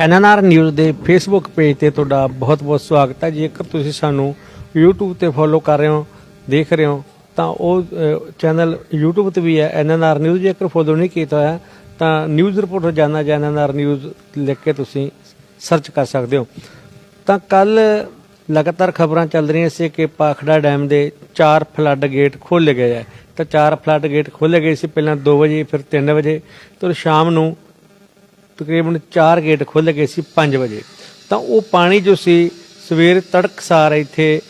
NNR news ਦੇ Facebook page ਤੇ ਤੁਹਾਡਾ ਬਹੁਤ-ਬਹੁਤ ਸਵਾਗਤ ਹੈ। ਜੇਕਰ ਤੁਸੀਂ ਸਾਨੂੰ YouTube ਤੇ ਫੋਲੋ ਕਰ ਰਹੇ ਹੋ, ਦੇਖ ਰਹੇ ਹੋ, ਤਾਂ ਉਹ ਚੈਨਲ YouTube ਤੇ ਵੀ ਹੈ ਐਨਐਨਆਰ ਨਿਊਜ਼। ਜੇਕਰ ਫੋਲੋ ਨਹੀਂ ਕੀਤਾ ਹੋਇਆ, ਤਾਂ ਨਿਊਜ਼ ਰਿਪੋਰਟਰ ਜਾਣਾ ਜਾਂ ਐਨਐਨਆਰ ਨਿਊਜ਼ ਲਿਖ ਕੇ ਤੁਸੀਂ ਸਰਚ ਕਰ ਸਕਦੇ ਹੋ। ਤਾਂ ਕੱਲ ਲਗਾਤਾਰ ਖਬਰਾਂ ਚੱਲ ਰਹੀਆਂ ਸੀ ਕਿ ਪਾਖੜਾ ਡੈਮ ਦੇ ਚਾਰ ਫਲੱਡ ਗੇਟ ਖੋਲ੍ਹੇ ਗਏ ਹੈ। ਤਾਂ ਚਾਰ ਫਲੱਡ ਗੇਟ ਖੋਲ੍ਹੇ ਗਏ ਸੀ ਪਹਿਲਾਂ 2 ਵਜੇ, ਫਿਰ 3 ਵਜੇ ਤੇ ਸ਼ਾਮ ਨੂੰ ਤਕਰੀਬਨ ਚਾਰ ਗੇਟ ਖੁੱਲ੍ਹ ਗਏ ਸੀ 5 ਵਜੇ। ਤਾਂ ਉਹ ਪਾਣੀ ਜੋ ਸੀ, ਸਵੇਰ ਤੜਕਸਾਰ ਇੱਥੇ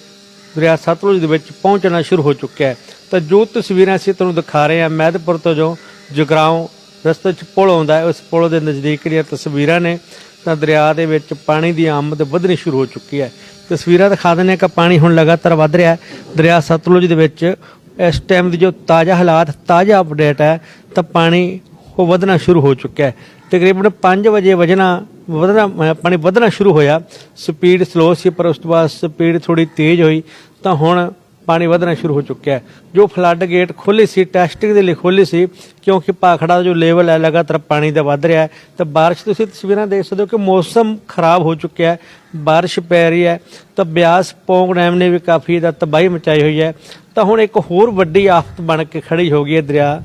ਦਰਿਆ ਸਤਲੁਜ ਦੇ ਵਿੱਚ ਪਹੁੰਚਣਾ ਸ਼ੁਰੂ ਹੋ ਚੁੱਕਿਆ ਹੈ। ਤਾਂ ਜੋ ਤਸਵੀਰਾਂ ਅਸੀਂ ਤੁਹਾਨੂੰ ਦਿਖਾ ਰਹੇ ਹਾਂ, ਮਹਿਦਪੁਰ ਤੋਂ ਜੋ ਜਗਰਾਉਂ ਰਸਤੇ 'ਚ ਪੁਲ ਆਉਂਦਾ ਹੈ, ਉਸ ਪੁਲ ਦੇ ਨਜ਼ਦੀਕ ਜਿਹੜੀਆਂ ਤਸਵੀਰਾਂ ਨੇ, ਤਾਂ ਦਰਿਆ ਦੇ ਵਿੱਚ ਪਾਣੀ ਦੀ ਆਮਦ ਵਧਣੀ ਸ਼ੁਰੂ ਹੋ ਚੁੱਕੀ ਹੈ। ਤਸਵੀਰਾਂ ਦਿਖਾ ਦਿੰਦੇ ਹਾਂ ਕਿ ਪਾਣੀ ਹੁਣ ਲਗਾਤਾਰ ਵੱਧ ਰਿਹਾ ਹੈ। ਦਰਿਆ ਸਤਲੁਜ ਦੇ ਵਿੱਚ ਇਸ ਟਾਈਮ ਦੀ ਜੋ ਤਾਜ਼ਾ ਹਾਲਾਤ, ਤਾਜ਼ਾ ਅਪਡੇਟ ਹੈ, ਤਾਂ ਪਾਣੀ ਉਹ ਵਧਣਾ ਸ਼ੁਰੂ ਹੋ ਚੁੱਕਿਆ ਹੈ। ਤਕਰੀਬਨ 5 ਵਜੇ ਵਜਣਾ, ਵਧਣਾ ਪਾਣੀ ਵਧਣਾ ਸ਼ੁਰੂ ਹੋਇਆ। ਸਪੀਡ ਸਲੋ ਸੀ, ਪਰ ਉਸ ਤੋਂ ਬਾਅਦ ਸਪੀਡ ਥੋੜੀ ਤੇਜ਼ ਹੋਈ। ਤਾਂ ਹੁਣ ਪਾਣੀ ਵਧਣਾ ਸ਼ੁਰੂ ਹੋ ਚੁੱਕਿਆ ਹੈ। ਜੋ ਫਲੱਡ ਗੇਟ ਖੋਲੇ ਸੀ ਟੈਸਟਿੰਗ ਦੇ ਲਈ ਖੋਲੇ ਸੀ, ਕਿਉਂਕਿ ਭਾਖੜਾ ਦਾ ਜੋ ਲੈਵਲ ਹੈ, ਲਗਾਤਾਰ ਪਾਣੀ ਦਾ ਵੱਧ ਰਿਹਾ ਹੈ। ਤਾਂ ਬਾਰਿਸ਼ ਤੁਸੀਂ ਤਸਵੀਰਾਂ ਦੇਖ ਸਕਦੇ ਹੋ ਕਿ ਮੌਸਮ ਖਰਾਬ ਹੋ ਚੁੱਕਿਆ ਹੈ। ਬਾਰਿਸ਼ ਪੈ ਰਹੀ ਹੈ। ਤਾਂ ਬਿਆਸ ਪੌਂਗ ਡੈਮ ਨੇ ਵੀ ਕਾਫੀ ਦਾ ਤਬਾਹੀ ਮਚਾਈ ਹੋਈ ਹੈ। ਤਾਂ ਹੁਣ ਇੱਕ ਹੋਰ ਵੱਡੀ ਆਫਤ ਬਣ ਕੇ ਖੜੀ ਹੋ ਗਈ ਹੈ ਦਰਿਆ।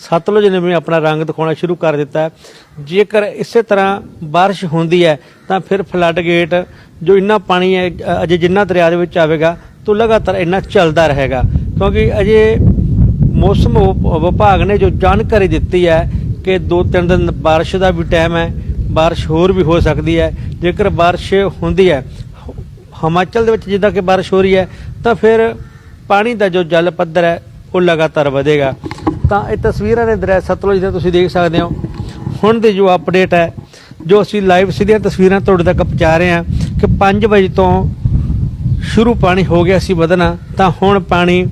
ਸਤਲੁਜ ਨੇ ਵੀ ਆਪਣਾ ਰੰਗ ਦਿਖਾਉਣਾ ਸ਼ੁਰੂ ਕਰ ਦਿੱਤਾ ਜੇਕਰ ਇਸੇ ਤਰ੍ਹਾਂ ਬਾਰਿਸ਼ ਹੁੰਦੀ ਹੈ, ਤਾਂ ਫਿਰ ਫਲੱਡ ਗੇਟ ਜੋ ਇੰਨਾ ਪਾਣੀ ਹੈ ਅਜੇ ਜਿੰਨਾ ਦਰਿਆ ਦੇ ਵਿੱਚ ਆਵੇਗਾ ਤੋਂ ਲਗਾਤਾਰ ਇੰਨਾ ਚੱਲਦਾ ਰਹੇਗਾ। ਕਿਉਂਕਿ ਅਜੇ ਮੌਸਮ ਵਿਭਾਗ ਨੇ ਜੋ ਜਾਣਕਾਰੀ ਦਿੱਤੀ ਹੈ ਕਿ 2-3 ਦਿਨ ਬਾਰਿਸ਼ ਦਾ ਵੀ ਟਾਈਮ ਹੈ, ਬਾਰਿਸ਼ ਹੋਰ ਵੀ ਹੋ ਸਕਦੀ ਹੈ। ਜੇਕਰ ਬਾਰਿਸ਼ ਹੁੰਦੀ ਹੈ ਹਿਮਾਚਲ ਦੇ ਵਿੱਚ ਜਿੱਦਾਂ ਕਿ ਬਾਰਿਸ਼ ਹੋ ਰਹੀ ਹੈ, ਤਾਂ ਫਿਰ ਪਾਣੀ ਦਾ ਜੋ ਜਲ ਪੱਧਰ ਹੈ, ਉਹ ਲਗਾਤਾਰ ਵਧੇਗਾ। ਤਾਂ ਇਹ ਤਸਵੀਰਾਂ ਨੇ ਦਰਿਆ ਸਤਲੁਜ ਦੀਆਂ ਤੁਸੀਂ ਦੇਖ ਸਕਦੇ ਹੋ। ਹੁਣ ਦੀ ਜੋ ਅਪਡੇਟ ਹੈ, ਜੋ ਅਸੀਂ ਲਾਈਵ ਸਿੱਧੀਆਂ ਤਸਵੀਰਾਂ ਤੁਹਾਡੇ ਤੱਕ ਪਹੁੰਚਾ ਰਹੇ ਹਾਂ ਕਿ 5 ਵਜੇ ਤੋਂ ਸ਼ੁਰੂ ਪਾਣੀ ਹੋ ਗਿਆ ਸੀ ਵਧਣਾ, ਤਾਂ ਹੁਣ ਪਾਣੀ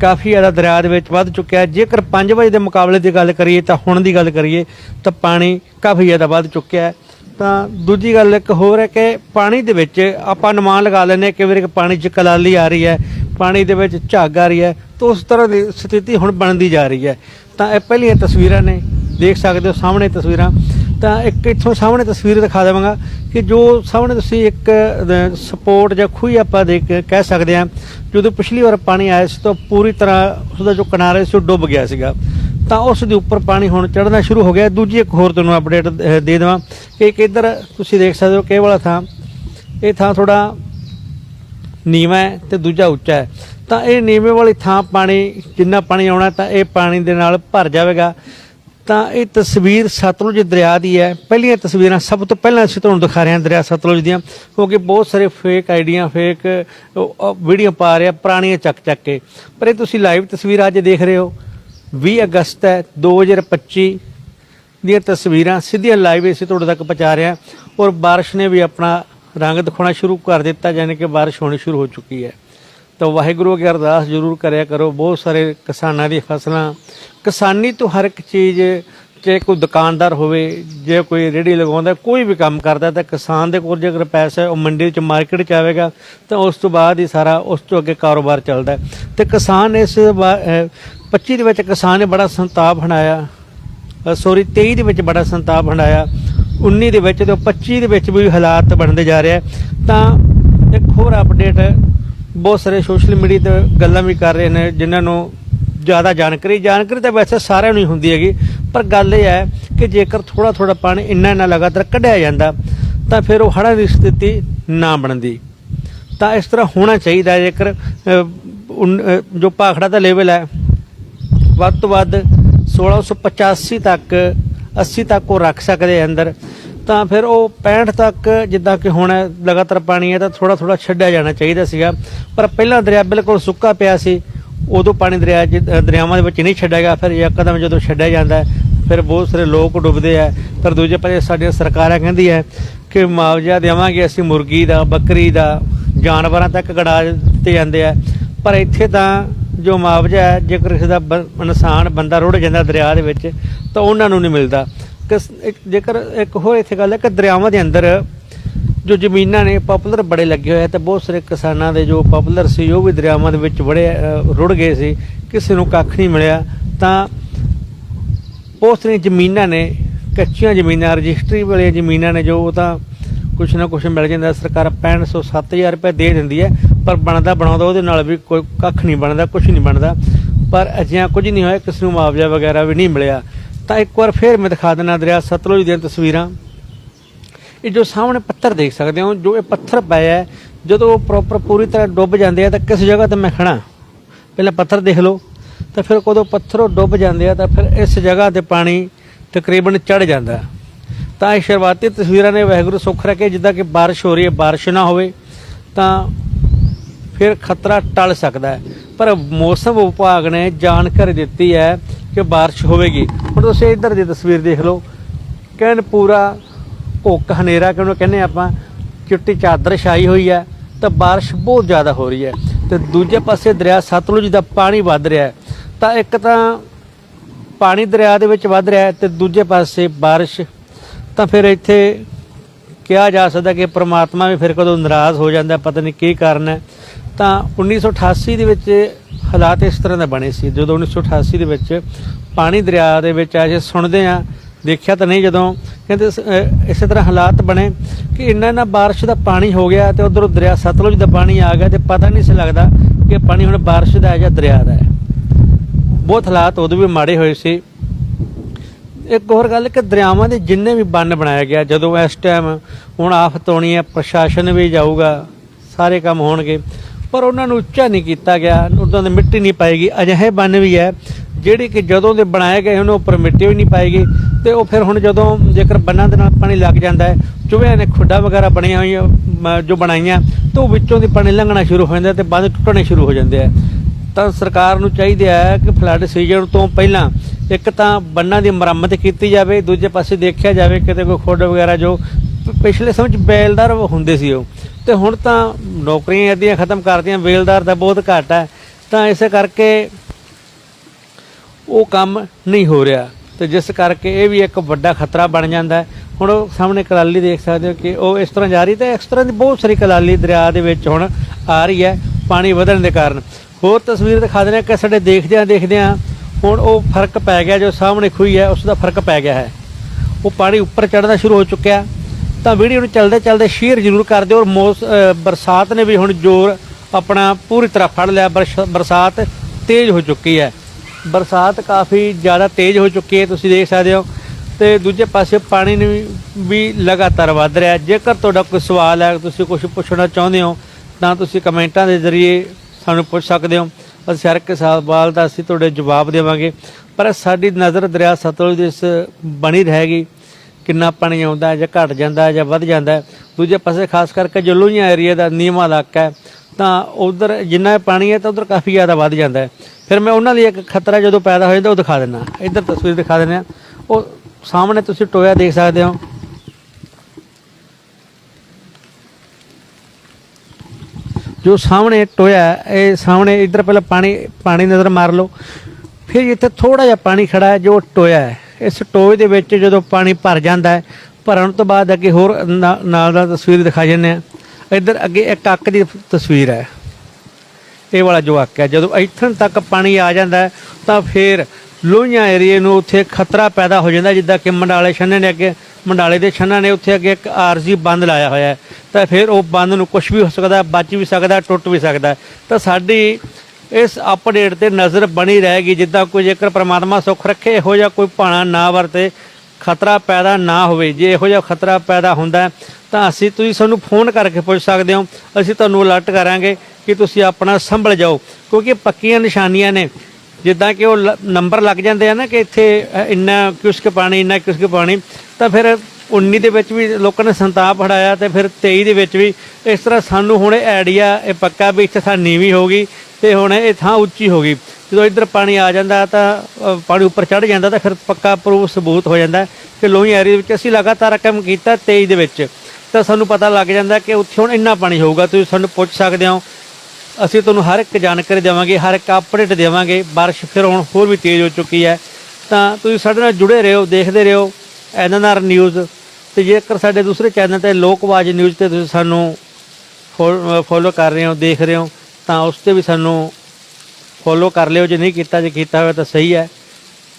ਕਾਫੀ ਜ਼ਿਆਦਾ ਦਰਿਆ ਦੇ ਵਿੱਚ ਵੱਧ ਚੁੱਕਿਆ ਜੇਕਰ 5 ਵਜੇ ਦੇ ਮੁਕਾਬਲੇ ਦੀ ਗੱਲ ਕਰੀਏ, ਤਾਂ ਹੁਣ ਦੀ ਗੱਲ ਕਰੀਏ, ਤਾਂ ਪਾਣੀ ਕਾਫੀ ਜ਼ਿਆਦਾ ਵੱਧ ਚੁੱਕਿਆ ਤਾਂ ਦੂਜੀ ਗੱਲ ਇੱਕ ਹੋਰ ਹੈ ਕਿ ਪਾਣੀ ਦੇ ਵਿੱਚ ਆਪਾਂ ਅਨੁਮਾਨ ਲਗਾ ਲੈਂਦੇ ਹਾਂ ਕਿ ਵੀਰੇ ਪਾਣੀ 'ਚ ਕਲਾਲੀ ਆ ਰਹੀ ਹੈ, ਪਾਣੀ ਦੇ ਵਿੱਚ ਝੱਗ ਆ ਰਹੀ ਹੈ, ਤਾਂ ਉਸ ਤਰ੍ਹਾਂ ਦੀ ਸਥਿਤੀ ਹੁਣ ਬਣਦੀ ਜਾ ਰਹੀ ਹੈ। ਤਾਂ ਇਹ ਪਹਿਲੀਆਂ ਤਸਵੀਰਾਂ ਨੇ, ਦੇਖ ਸਕਦੇ ਹੋ ਸਾਹਮਣੇ ਤਸਵੀਰਾਂ। ਤਾਂ ਇੱਕ ਇੱਥੋਂ ਸਾਹਮਣੇ ਤਸਵੀਰ ਦਿਖਾ ਦੇਵਾਂਗਾ ਕਿ ਜੋ ਸਾਹਮਣੇ ਤੁਸੀਂ ਇੱਕ ਸਪੋਰਟ ਜਾਂ ਖੂਹੀ ਆਪਾਂ ਦੇ ਕੇ, ਕਹਿ ਸਕਦੇ ਹਾਂ, ਜਦੋਂ ਪਿਛਲੀ ਵਾਰ ਪਾਣੀ ਆਇਆ ਸੀ ਤਾਂ ਪੂਰੀ ਤਰ੍ਹਾਂ ਉਸ ਦਾ ਜੋ ਕਿਨਾਰਾ ਸੀ ਉਹ ਡੁੱਬ ਗਿਆ ਸੀਗਾ। ਤਾਂ ਉਸ ਦੇ ਉੱਪਰ ਪਾਣੀ ਹੁਣ ਚੜ੍ਹਨਾ ਸ਼ੁਰੂ ਹੋ ਗਿਆ। ਦੂਜੀ ਇੱਕ ਹੋਰ ਤੁਹਾਨੂੰ ਅਪਡੇਟ ਦੇ ਦੇਵਾਂ ਕਿ ਇੱਕ ਇੱਧਰ ਤੁਸੀਂ ਦੇਖ ਸਕਦੇ ਹੋ ਕਿ ਵਾਲਾ ਥਾਂ। ਇਹ ਥਾਂ ਥੋੜਾ ਨੀਵਾਂ ਹੈ ਤੇ ਦੂਜਾ ਉੱਚਾ ਹੈ। ਤਾਂ ਇਹ ਨੀਵੇਂ ਵਾਲੀ ਥਾਂ ਪਾਣੀ, ਜਿੰਨਾ ਪਾਣੀ ਆਉਣਾ ਤਾਂ ਇਹ ਪਾਣੀ ਦੇ ਨਾਲ ਭਰ ਜਾਵੇਗਾ। ਤਾਂ ਇਹ ਤਸਵੀਰ ਸਤਲੁਜ ਦਰਿਆ ਦੀ ਹੈ। ਪਹਿਲੀਆਂ ਤਸਵੀਰਾਂ ਸਭ ਤੋਂ ਪਹਿਲਾਂ ਅਸੀਂ ਤੁਹਾਨੂੰ ਦਿਖਾ ਰਹੇ ਹਾਂ ਦਰਿਆ ਸਤਲੁਜ ਦੀਆਂ, ਕਿਉਂਕਿ ਬਹੁਤ ਸਾਰੇ ਫੇਕ ਆਈਡੀਆਂ ਫੇਕ ਵੀਡੀਓ ਪਾ ਰਹੇ ਆ ਪੁਰਾਣੀਆਂ ਚੱਕ ਚੱਕ ਕੇ। ਪਰ ਇਹ ਤੁਸੀਂ ਲਾਈਵ ਤਸਵੀਰ ਅੱਜ ਦੇਖ ਰਹੇ ਹੋ। 20 ਅਗਸਤ ਹੈ 2025 ਦੀਆਂ ਤਸਵੀਰਾਂ, ਸਿੱਧੀਆਂ ਲਾਈਵ ਅਸੀਂ ਤੁਹਾਡੇ ਤੱਕ ਪਹੁੰਚਾ ਰਹੇ ਹਾਂ। ਔਰ ਬਾਰਿਸ਼ ਨੇ ਵੀ ਆਪਣਾ ਰੰਗ ਦਿਖਾਉਣਾ ਸ਼ੁਰੂ ਕਰ ਦਿੱਤਾ, ਯਾਨੀ ਕਿ ਬਾਰਿਸ਼ ਹੋਣੀ ਸ਼ੁਰੂ ਹੋ ਚੁੱਕੀ ਹੈ। ਤਾਂ ਵਾਹਿਗੁਰੂ ਅੱਗੇ ਅਰਦਾਸ ਜ਼ਰੂਰ ਕਰਿਆ ਕਰੋ। ਬਹੁਤ ਸਾਰੇ ਕਿਸਾਨਾਂ ਦੀ ਫਸਲਾਂ। ਕਿਸਾਨੀ ਤੋਂ ਹਰ ਇੱਕ ਚੀਜ਼, ਚਾਹੇ ਕੋਈ ਦੁਕਾਨਦਾਰ ਹੋਵੇ, ਜੇ ਕੋਈ ਰੇੜੀ ਲਗਾਉਂਦਾ, ਕੋਈ ਵੀ ਕੰਮ ਕਰਦਾ, ਤਾਂ ਕਿਸਾਨ ਦੇ ਕੋਲ ਜੇਕਰ ਪੈਸਾ ਹੈ, ਉਹ ਮੰਡੀ ਵਿੱਚ ਮਾਰਕੀਟ 'ਚ ਆਵੇਗਾ, ਤਾਂ ਉਸ ਤੋਂ ਬਾਅਦ ਹੀ ਸਾਰਾ ਉਸ ਤੋਂ ਅੱਗੇ ਕਾਰੋਬਾਰ ਚੱਲਦਾ ਹੈ। ਤੇ ਕਿਸਾਨ ਇਸ ਵਾ- ਅਹ 25 ਦੇ ਵਿੱਚ ਕਿਸਾਨ ਨੇ ਬੜਾ ਸੰਤਾਪ ਹਣਾਇਆ ਸੋਰੀ 23 ਦੇ ਵਿੱਚ ਬੜਾ ਸੰਤਾਪ ਹਣਾਇਆ 19 ਦੇ ਵਿੱਚ ਤੇ 25 ਦੇ ਵਿੱਚ ਵੀ ਹਾਲਾਤ ਬਣਦੇ ਜਾ ਰਿਹਾ ਤਾਂ ਇੱਕ ਹੋਰ ਅਪਡੇਟ ਬਹੁਤ ਸਾਰੇ ਸੋਸ਼ਲ ਮੀਡੀਆ ਤੇ ਗੱਲਾਂ ਵੀ ਕਰ ਰਹੇ ਨੇ, ਜਿਨ੍ਹਾਂ ਨੂੰ ਜ਼ਿਆਦਾ ਜਾਣਕਾਰੀ ਜਾਣਕਾਰੀ ਤਾਂ ਵੈਸੇ ਸਾਰਿਆਂ ਨੂੰ ਹੀ ਹੁੰਦੀ ਹੈਗੀ, ਪਰ ਗੱਲ ਇਹ ਹੈ ਕਿ ਜੇਕਰ ਥੋੜਾ ਥੋੜਾ ਪਾਣੀ ਇੰਨਾ ਇੰਨਾ ਲਗਾਤਾਰ ਕੱਢਿਆ ਜਾਂਦਾ, ਤਾਂ ਫਿਰ ਉਹ ਹੜ੍ਹਾਂ ਦੀ ਸਥਿਤੀ ਨਾ ਬਣਦੀ। ਤਾਂ ਇਸ ਤਰ੍ਹਾਂ ਹੋਣਾ ਚਾਹੀਦਾ ਜੇਕਰ ਜੋ ਭਾਖੜਾ ਦਾ ਲੈਵਲ ਹੈ, ਵੱਧ ਤੋਂ ਵੱਧ 1685 ਤੱਕ 80 ਤੱਕ ਉਹ ਰੱਖ ਸਕਦੇ ਅੰਦਰ। ਤਾਂ ਫਿਰ ਉਹ 65 ਤੱਕ ਜਿੱਦਾਂ ਕਿ ਹੁਣ ਲਗਾਤਾਰ ਪਾਣੀ ਹੈ ਤਾਂ ਥੋੜਾ ਥੋੜਾ ਛੱਡਿਆ ਜਾਣਾ ਚਾਹੀਦਾ ਸੀਗਾ। ਪਰ ਪਹਿਲਾਂ ਦਰਿਆ ਬਿਲਕੁਲ ਸੁੱਕਾ ਪਿਆ ਸੀ। ਉਦੋਂ ਪਾਣੀ ਦਰਿਆ 'ਚ, ਦਰਿਆਵਾਂ ਦੇ ਵਿੱਚ ਨਹੀਂ ਛੱਡਿਆ ਗਿਆ। ਫਿਰ ਯਕਦਮ ਜਦੋਂ ਛੱਡਿਆ ਜਾਂਦਾ ਫਿਰ ਬਹੁਤ ਸਾਰੇ ਲੋਕ ਡੁੱਬਦੇ ਆ। ਪਰ ਦੂਜੇ ਪਾਸੇ ਸਾਡੀਆਂ ਸਰਕਾਰਾਂ ਕਹਿੰਦੀ ਹੈ ਕਿ ਮੁਆਵਜ਼ਾ ਦੇਵਾਂਗੇ ਅਸੀਂ ਮੁਰਗੀ ਦਾ, ਬੱਕਰੀ ਦਾ, ਜਾਨਵਰਾਂ ਤੱਕ ਗੜਾ ਦਿੱਤੇ ਜਾਂਦੇ ਆ। ਪਰ ਇੱਥੇ ਤਾਂ ਜੋ ਮੁਆਵਜ਼ਾ ਹੈ, ਜੇਕਰ ਕਿਸੇ ਦਾ ਬ- ਇਨਸਾਨ, ਬੰਦਾ ਰੁੜ ਜਾਂਦਾ ਦਰਿਆ ਦੇ ਵਿੱਚ, ਤਾਂ ਉਹਨਾਂ ਨੂੰ ਨਹੀਂ ਮਿਲਦਾ। ਕਿਸ ਇੱਕ ਜੇਕਰ ਇੱਕ ਹੋਰ ਇੱਥੇ ਗੱਲ ਹੈ ਕਿ ਦਰਿਆਵਾਂ ਦੇ ਅੰਦਰ ਜੋ ਜ਼ਮੀਨਾਂ ਨੇ ਪਪੂਲਰ ਬੜੇ ਲੱਗੇ ਹੋਏ ਆ ਤੇ ਬਹੁਤ ਸਾਰੇ ਕਿਸਾਨਾਂ ਦੇ ਜੋ ਪਪੂਲਰ ਸੀ, ਉਹ ਵੀ ਦਰਿਆਵਾਂ ਦੇ ਵਿੱਚ ਬੜੇ ਰੁੜ ਗਏ ਸੀ, ਕਿਸੇ ਨੂੰ ਕੱਖ ਨਹੀਂ ਮਿਲਿਆ। ਤਾਂ ਬਹੁਤ ਸਾਰੀਆਂ ਜ਼ਮੀਨਾਂ ਨੇ, ਕੱਚੀਆਂ ਜ਼ਮੀਨਾਂ, ਰਜਿਸਟਰੀ ਵਾਲੀਆਂ ਜ਼ਮੀਨਾਂ ਨੇ ਜੋ ਉਹ ਤਾਂ ਕੁਛ ਨਾ ਕੁਛ ਮਿਲ ਜਾਂਦਾ, ਸਰਕਾਰ 6500 7000 ਰੁਪਏ ਦੇ ਦਿੰਦੀ ਹੈ, ਪਰ ਬਣਦਾ ਬਣਾਉਂਦਾ ਉਹਦੇ ਨਾਲ ਵੀ ਕੋਈ ਕੱਖ ਨਹੀਂ ਬਣਦਾ, ਕੁਛ ਨਹੀਂ ਬਣਦਾ। ਪਰ ਅਜਿਹਾ ਕੁਝ ਨਹੀਂ ਹੋਇਆ, ਕਿਸੇ ਨੂੰ ਮੁਆਵਜ਼ਾ ਵਗੈਰਾ ਵੀ ਨਹੀਂ ਮਿਲਿਆ। ਤਾਂ ਇੱਕ ਵਾਰ ਫੇਰ ਮੈਂ ਦਿਖਾ ਦਿੰਦਾ ਦਰਿਆ ਸਤਲੁਜ ਦੀਆਂ ਤਸਵੀਰਾਂ। ਇਹ ਜੋ ਸਾਹਮਣੇ ਪੱਥਰ ਦੇਖ ਸਕਦੇ ਹੋ, ਜੋ ਇਹ ਪੱਥਰ ਪਏ ਹੈ ਜਦੋਂ ਉਹ ਪ੍ਰੋਪਰ ਪੂਰੀ ਤਰ੍ਹਾਂ ਡੁੱਬ ਜਾਂਦੇ ਆ ਤਾਂ ਕਿਸ ਜਗ੍ਹਾ ਤੇ ਮੈਂ ਖੜਾ ਪਹਿਲਾਂ ਪੱਥਰ ਦੇਖ ਲਓ, ਤਾਂ ਫਿਰ ਕਦੋਂ ਪੱਥਰੋਂ ਡੁੱਬ ਜਾਂਦੇ ਆ ਤਾਂ ਫਿਰ ਇਸ ਜਗ੍ਹਾ ਤੇ ਪਾਣੀ ਤਕਰੀਬਨ ਚੜ ਜਾਂਦਾ। ਤਾਂ ਇਹ ਸ਼ੁਰੂਆਤੀ ਤਸਵੀਰਾਂ ਨੇ, ਵਾਹਿਗੁਰੂ ਸੁੱਖ ਰੱਖੇ, ਜਿੱਦਾਂ ਕਿ ਬਾਰਿਸ਼ ਹੋ ਰਹੀ ਹੈ, ਬਾਰਿਸ਼ ਨਾ ਹੋਵੇ, ਤਾਂ ਫਿਰ ਖਤਰਾ ਟਲ ਸਕਦਾ ਪਰ ਮੌਸਮ ਵਿਭਾਗ ਨੇ ਜਾਣਕਾਰੀ ਦਿੱਤੀ ਹੈ ਕਿ ਬਾਰਿਸ਼ ਹੋਵੇਗੀ। ਹੁਣ ਤੁਸੀਂ ਇੱਧਰ ਦੀ ਤਸਵੀਰ ਦੇਖ ਲਓ। ਕਹਿਣ ਪੂਰਾ ਘੁੱਕ ਹਨੇਰਾ ਕਿਉਂ ਕਹਿੰਦੇ ਆਪਾਂ, ਚਿੱਟੀ ਚਾਦਰ ਛਾਈ ਹੋਈ ਹੈ, ਤਾਂ ਬਾਰਿਸ਼ ਬਹੁਤ ਜ਼ਿਆਦਾ ਹੋ ਰਹੀ ਹੈ। ਤੇ ਦੂਜੇ ਪਾਸੇ ਦਰਿਆ ਸਤਲੁਜ ਦਾ ਪਾਣੀ ਵੱਧ ਰਿਹਾ ਹੈ। ਤਾਂ ਇੱਕ ਤਾਂ ਪਾਣੀ ਦਰਿਆ ਦੇ ਵਿੱਚ ਵੱਧ ਰਿਹਾ ਹੈ ਤੇ ਦੂਜੇ ਪਾਸੇ ਬਾਰਿਸ਼, ਤਾਂ ਫਿਰ ਇੱਥੇ ਕਿਹਾ ਜਾ ਸਕਦਾ ਕਿ ਪ੍ਰਮਾਤਮਾ ਵੀ ਫਿਰ ਕਦੋਂ ਨਾਰਾਜ਼ ਹੋ ਜਾਂਦਾ, ਪਤਾ ਨਹੀਂ ਕੀ ਕਾਰਨ ਹੈ। ਤਾਂ 1988 ਦੇ ਵਿੱਚ ਹਾਲਾਤ ਇਸ ਤਰ੍ਹਾਂ ਦੇ ਬਣੇ ਸੀ। ਜਦੋਂ 1988 ਦੇ ਵਿੱਚ ਪਾਣੀ ਦਰਿਆ ਦੇ ਵਿੱਚ ਆਏ ਸੀ ਸੁਣਦੇ ਆ, ਦੇਖਿਆ ਤਾਂ ਨਹੀਂ ਜਦੋਂ। ਕਹਿੰਦੇ ਇਸੇ ਤਰ੍ਹਾਂ ਹਾਲਾਤ ਬਣੇ ਕਿ ਇੰਨਾ ਇੰਨਾ ਬਾਰਿਸ਼ ਦਾ ਪਾਣੀ ਹੋ ਗਿਆ ਤੇ ਉਧਰੋਂ ਦਰਿਆ, ਸਤਲੁਜ ਦਾ ਪਾਣੀ ਆ ਗਿਆ ਤੇ ਪਤਾ ਨਹੀਂ ਸੀ ਲੱਗਦਾ ਕਿ ਪਾਣੀ ਹੁਣ ਬਾਰਿਸ਼ ਦਾ ਹੈ ਜਾਂ ਦਰਿਆ ਦਾ ਹੈ। ਬਹੁਤ ਹਾਲਾਤ ਉਦੋਂ ਵੀ ਮਾੜੇ ਹੋਏ ਸੀ। ਇੱਕ ਹੋਰ ਗੱਲ ਕਿ ਦਰਿਆਵਾਂ ਦੇ ਜਿੰਨੇ ਵੀ ਬੰਨ ਬਣਾਇਆ ਗਿਆ ਜਦੋਂ ਇਸ ਟਾਈਮ ਹੁਣ ਆਫਤ ਆਉਣੀ ਹੈ, ਪ੍ਰਸ਼ਾਸਨ ਵੀ ਜਾਊਗਾ, ਸਾਰੇ ਕੰਮ ਹੋਣਗੇ। ਪਰ ਉਹਨਾਂ ਨੂੰ ਉੱਚਾ ਨਹੀਂ ਕੀਤਾ ਗਿਆ, ਉਹਨਾਂ ਦੇ ਮਿੱਟੀ ਨਹੀਂ ਪਾਏਗੀ ਅਜਿਹੇ ਬੰਨ ਵੀ ਹੈ, ਜਿਹੜੀ ਕਿ ਜਦੋਂ ਦੇ ਬਣਾਏ ਗਏ ਉਹਨਾਂ ਉੱਪਰ ਮਿੱਟੀ ਵੀ ਨਹੀਂ ਪਾਏਗੀ ਤੇ ਉਹ ਫਿਰ ਹੁਣ ਜਦੋਂ ਜੇਕਰ ਬੰਨਾਂ ਦੇ ਨਾਲ ਪਾਣੀ ਲੱਗ ਜਾਂਦਾ ਹੈ ਚੁਵੇਂ ਨੇ ਖੁੱਡਾ ਵਗੈਰਾ ਬਣੀਆਂ ਹੋਈਆਂ ਜੋ ਬਣਾਈਆਂ, ਤਾਂ ਉਹ ਵਿੱਚੋਂ ਦੀ ਪਾਣੀ ਲੰਘਣਾ ਸ਼ੁਰੂ ਹੋ ਜਾਂਦਾ ਤੇ ਬੰਦ ਟੁੱਟਣੇ ਸ਼ੁਰੂ ਹੋ ਜਾਂਦੇ ਆ ਤਾਂ ਸਰਕਾਰ ਨੂੰ ਚਾਹੀਦਾ ਹੈ ਕਿ ਫਲੱਡ ਸੀਜ਼ਨ ਤੋਂ ਪਹਿਲਾਂ ਇੱਕ ਤਾਂ ਬੰਨਾਂ ਦੀ ਮੁਰੰਮਤ ਕੀਤੀ ਜਾਵੇ, ਦੂਜੇ ਪਾਸੇ ਦੇਖਿਆ ਜਾਵੇ ਕਿਤੇ ਕੋਈ ਖੁੱਡ ਵਗੈਰਾ ਜੋ ਪਿਛਲੇ ਸਮੇਂ ਚ ਬੇਲਦਾਰ ਹੁੰਦੇ ਸੀ ਉਹ। ਤੇ ਹੁਣ ਤਾਂ ਨੌਕਰੀਆਂ ਇਹਦੀਆਂ ਖਤਮ ਕਰਦੀਆਂ, ਬੇਲਦਾਰ ਦਾ ਬਹੁਤ ਘੱਟ ਹੈ। ਤਾਂ ਇਸੇ ਕਰਕੇ ਉਹ ਕੰਮ ਨਹੀਂ ਹੋ ਰਿਹਾ। ਤੇ ਜਿਸ ਕਰਕੇ ਇਹ ਵੀ ਇੱਕ ਵੱਡਾ ਖਤਰਾ ਬਣ ਜਾਂਦਾ ਹੈ। ਹੁਣ ਉਹ ਸਾਹਮਣੇ ਕਲਾਲੀ ਦੇਖ ਸਕਦੇ ਹੋ ਕਿ ਉਹ ਇਸ ਤਰ੍ਹਾਂ ਜਾ ਰਹੀ ਤੇ ਇਸ ਤਰ੍ਹਾਂ ਦੀ ਬਹੁਤ ਸਾਰੀ ਕਲਾਲੀ ਦਰਿਆ ਦੇ ਵਿੱਚ ਹੁਣ ਆ ਰਹੀ ਹੈ, ਪਾਣੀ ਵਧਣ ਦੇ ਕਾਰਨ। ਹੋਰ ਤਸਵੀਰ ਦਿਖਾ ਦਿੰਦੇ ਹਾਂ ਕਿ ਸਾਡੇ ਦੇਖਦਿਆਂ ਦੇਖਦਿਆਂ ਹੁਣ ਉਹ ਫ਼ਰਕ ਪੈ ਗਿਆ, ਜੋ ਸਾਹਮਣੇ ਖੂਹੀ ਹੈ ਉਸ ਦਾ ਫ਼ਰਕ ਪੈ ਗਿਆ ਹੈ। ਉਹ ਪਾਣੀ ਉੱਪਰ ਚੜ੍ਹਨਾ ਸ਼ੁਰੂ ਹੋ ਚੁੱਕਿਆ। ਤਾਂ ਵੀਡੀਓ ਨੂੰ ਚੱਲਦੇ ਚਲਦੇ ਸ਼ੇਅਰ ਜ਼ਰੂਰ ਕਰ ਦਿਓ ਔਰ ਮੌਸ- ਬਰਸਾਤ ਨੇ ਵੀ ਹੁਣ ਜ਼ੋਰ ਆਪਣਾ ਪੂਰੀ ਤਰ੍ਹਾਂ ਫੜ ਲਿਆ। ਬਰਸ਼- ਬਰਸਾਤ ਤੇਜ਼ ਹੋ ਚੁੱਕੀ ਹੈ। ਬਰਸਾਤ ਕਾਫੀ ਜ਼ਿਆਦਾ ਤੇਜ਼ ਹੋ ਚੁੱਕੀ ਹੈ, ਤੁਸੀਂ ਦੇਖ ਸਕਦੇ ਹੋ। ਤੇ ਦੂਜੇ ਪਾਸੇ ਪਾਣੀ ਨੇ ਵੀ- ਲਗਾਤਾਰ ਵੱਧ ਰਿਹਾ ਜੇਕਰ ਤੁਹਾਡਾ ਕੋਈ ਸਵਾਲ ਹੈ, ਤੁਸੀਂ ਕੁਝ ਪੁੱਛਣਾ ਚਾਹੁੰਦੇ ਹੋ, ਤਾਂ ਤੁਸੀਂ ਕਮੈਂਟਾਂ ਦੇ ਜ਼ਰੀਏ ਸਾਨੂੰ ਪੁੱਛ ਸਕਦੇ ਹੋ। ਅਸੀਂ ਹਰ ਇੱਕ ਸਵਾਲ ਦਾ ਅਸੀਂ ਤੁਹਾਡੇ ਜਵਾਬ ਦੇਵਾਂਗੇ। ਪਰ ਸਾਡੀ ਨਜ਼ਰ ਦਰਿਆ ਸਤਲੁਜ ਇਸ ਬਣੀ ਰਹੇਗੀ। ਕਿੰਨਾ ਪਾਣੀ ਆਉਂਦਾ ਜਾਂ ਘਟ ਜਾਂਦਾ ਜਾਂ ਵੱਧ ਜਾਂਦਾ ਦੂਜੇ ਪਾਸੇ ਖਾਸ ਕਰਕੇ ਜੋ ਲੋਹੀਆਂ ਏਰੀਆ ਦਾ ਨੀਵਾਂ ਇਲਾਕਾ ਹੈ, ਤਾਂ ਉਧਰ ਜਿੰਨਾ ਪਾਣੀ ਹੈ ਤਾਂ ਉਧਰ ਕਾਫੀ ਜ਼ਿਆਦਾ ਵੱਧ ਜਾਂਦਾ ਫਿਰ ਮੈਂ ਉਹਨਾਂ ਲਈ ਇੱਕ ਖਤਰਾ ਜਦੋਂ ਪੈਦਾ ਹੋ ਜਾਂਦਾ, ਉਹ ਦਿਖਾ ਦਿੰਦਾ। ਇੱਧਰ ਤਸਵੀਰ ਦਿਖਾ ਦਿੰਦੇ ਆ ਉਹ ਸਾਹਮਣੇ ਤੁਸੀਂ ਟੋਇਆ ਦੇਖ ਸਕਦੇ ਹੋ। ਜੋ ਸਾਹਮਣੇ ਟੋਇਆ ਇਹ ਸਾਹਮਣੇ ਇੱਧਰ ਪਹਿਲਾਂ ਪਾਣੀ ਪਾਣੀ ਨਜ਼ਰ ਮਾਰ ਲਓ। ਫਿਰ ਇੱਥੇ ਥੋੜਾ ਜਿਹਾ ਪਾਣੀ ਖੜਾ ਹੈ, ਜੋ ਟੋਇਆ ਹੈ। ਇਸ ਟੋਏ ਦੇ ਵਿੱਚ ਜਦੋਂ ਪਾਣੀ ਭਰ ਜਾਂਦਾ ਹੈ ਭਰਨ ਤੋਂ ਬਾਅਦ ਅੱਗੇ ਹੋਰ ਨਾ- ਨਾਲ ਦਾ ਤਸਵੀਰ ਦਿਖਾ ਜਾਂਦੇ ਆ ਇੱਧਰ ਅੱਗੇ ਇੱਕ ਅੱਕ ਦੀ ਤਸਵੀਰ ਹੈ। ਇਹ ਵਾਲਾ ਜੋ ਅੱਕ ਹੈ ਜਦੋਂ ਇੱਥਣ ਤੱਕ ਪਾਣੀ ਆ ਜਾਂਦਾ ਹੈ, ਤਾਂ ਫਿਰ ਲੋਹੀਆਂ ਏਰੀਏ ਨੂੰ ਉੱਥੇ ਖਤਰਾ ਪੈਦਾ ਹੋ ਜਾਂਦਾ ਜਿੱਦਾਂ ਕਿ ਮੰਡਾਲੇ ਛੰਨੇ ਨੇ ਅੱਗੇ ਮੰਡਾਲੇ ਦੇ ਛੰਨਾ ਨੇ ਉੱਥੇ ਅੱਗੇ ਇੱਕ ਆਰਜ਼ੀ ਬੰਦ ਲਾਇਆ ਹੋਇਆ ਹੈ। ਤਾਂ ਫਿਰ ਉਹ ਬੰਦ ਨੂੰ ਕੁਝ ਵੀ ਹੋ ਸਕਦਾ ਬਚ ਵੀ ਸਕਦਾ ਟੁੱਟ ਵੀ ਸਕਦਾ। ਹੈ। ਤਾਂ ਸਾਡੀ ਇਸ ਅਪਡੇਟ ਤੇ ਨਜ਼ਰ ਬਣੀ ਰਹੇਗੀ, ਜਿੱਦਾਂ ਕੋਈ ਜੇਕਰ ਪ੍ਰਮਾਤਮਾ ਸੁੱਖ ਰੱਖੇ, ਇਹੋ ਜਿਹਾ ਕੋਈ ਭਾਣਾ ਨਾ ਵਰਤੇ, ਖਤਰਾ ਪੈਦਾ ਨਾ ਹੋਵੇ। ਜੇ ਇਹੋ ਜਿਹਾ ਖਤਰਾ ਪੈਦਾ ਹੁੰਦਾ ਤਾਂ ਅਸੀਂ ਤੁਸੀਂ ਸਾਨੂੰ ਫੋਨ ਕਰਕੇ ਪੁੱਛ ਸਕਦੇ ਹੋ। ਅਸੀਂ ਤੁਹਾਨੂੰ ਅਲਰਟ ਕਰਾਂਗੇ ਕਿ ਤੁਸੀਂ ਆਪਣਾ ਸੰਭਲ ਜਾਓ, ਕਿਉਂਕਿ ਪੱਕੀਆਂ ਨਿਸ਼ਾਨੀਆਂ ਨੇ। ਜਿੱਦਾਂ ਕਿ ਉਹ ਲ- ਨੰਬਰ ਲੱਗ ਜਾਂਦੇ ਆ ਨਾ ਕਿ ਇੱਥੇ ਇੰਨਾ ਕਿਸ਼ਕ ਪਾਣੀ, ਇੰਨਾ ਕਿਸ਼ਕ ਪਾਣੀ, ਤਾਂ ਫਿਰ 19 ਦੇ ਵਿੱਚ ਵੀ ਲੋਕਾਂ ਨੇ ਸੰਤਾਪ ਹੜਾਇਆ ਤੇ ਫਿਰ 23 ਦੇ ਵਿੱਚ ਵੀ ਇਸ ਤਰ੍ਹਾਂ ਸਾਨੂੰ ਹੁਣ ਆਈਡੀਆ ਇਹ ਪੱਕਾ ਵੀ ਇੱਥੇ ਥਾਂ ਨੀਵੀਂ ਹੋ ਗਈ ਤੇ ਹੁਣ ਇਹ ਥਾਂ ਉੱਚੀ ਹੋ ਗਈ। ਜਦੋਂ ਇੱਧਰ ਪਾਣੀ ਆ ਜਾਂਦਾ ਤਾਂ ਪਾਣੀ ਉੱਪਰ ਚੜ ਜਾਂਦਾ ਤਾਂ ਫਿਰ ਪੱਕਾ ਪ੍ਰੂਫ ਸਬੂਤ ਹੋ ਜਾਂਦਾ ਕਿ ਲੋਹੀ ਏਰੀਆ ਵਿੱਚ ਅਸੀਂ ਲਗਾਤਾਰ ਕੰਮ ਕੀਤਾ 23 ਦੇ ਵਿੱਚ। ਤਾਂ ਸਾਨੂੰ ਪਤਾ ਲੱਗ ਜਾਂਦਾ ਕਿ ਉੱਥੇ ਹੁਣ ਇੰਨਾ ਪਾਣੀ ਹੋਊਗਾ, ਤੁਸੀਂ ਸਾਨੂੰ ਪੁੱਛ ਸਕਦੇ ਹੋ। ਅਸੀਂ ਤੁਹਾਨੂੰ ਹਰ ਇੱਕ ਜਾਣਕਾਰੀ ਦੇਵਾਂਗੇ, ਹਰ ਇੱਕ ਅਪਡੇਟ ਦੇਵਾਂਗੇ। ਬਾਰਿਸ਼ ਫਿਰ ਹੁਣ ਹੋਰ ਵੀ ਤੇਜ਼ ਹੋ ਚੁੱਕੀ ਹੈ। ਤਾਂ ਤੁਸੀਂ ਸਾਡੇ ਨਾਲ ਜੁੜੇ ਰਹੋ, ਦੇਖਦੇ ਰਹੋ ਐਨਐਨਆਰ ਨਿਊਜ਼। ਤੇ ਜੇਕਰ ਸਾਡੇ ਦੂਸਰੇ ਚੈਨਲ ਤੇ ਲੋਕਵਾਜ ਨਿਊਜ਼ ਤੇ ਤੁਸੀਂ ਸਾਨੂੰ ਫੋਲੋ ਕਰ ਰਹੇ ਹੋ, ਦੇਖ ਰਹੇ ਹੋ ਤਾਂ ਉਸ ਤੇ ਵੀ ਸਾਨੂੰ ਫੋਲੋ ਕਰ ਲਿਓ। ਜੇ ਨਹੀਂ ਕੀਤਾ, ਜੇ ਕੀਤਾ ਹੋਇਆ ਤਾਂ ਸਹੀ ਹੈ।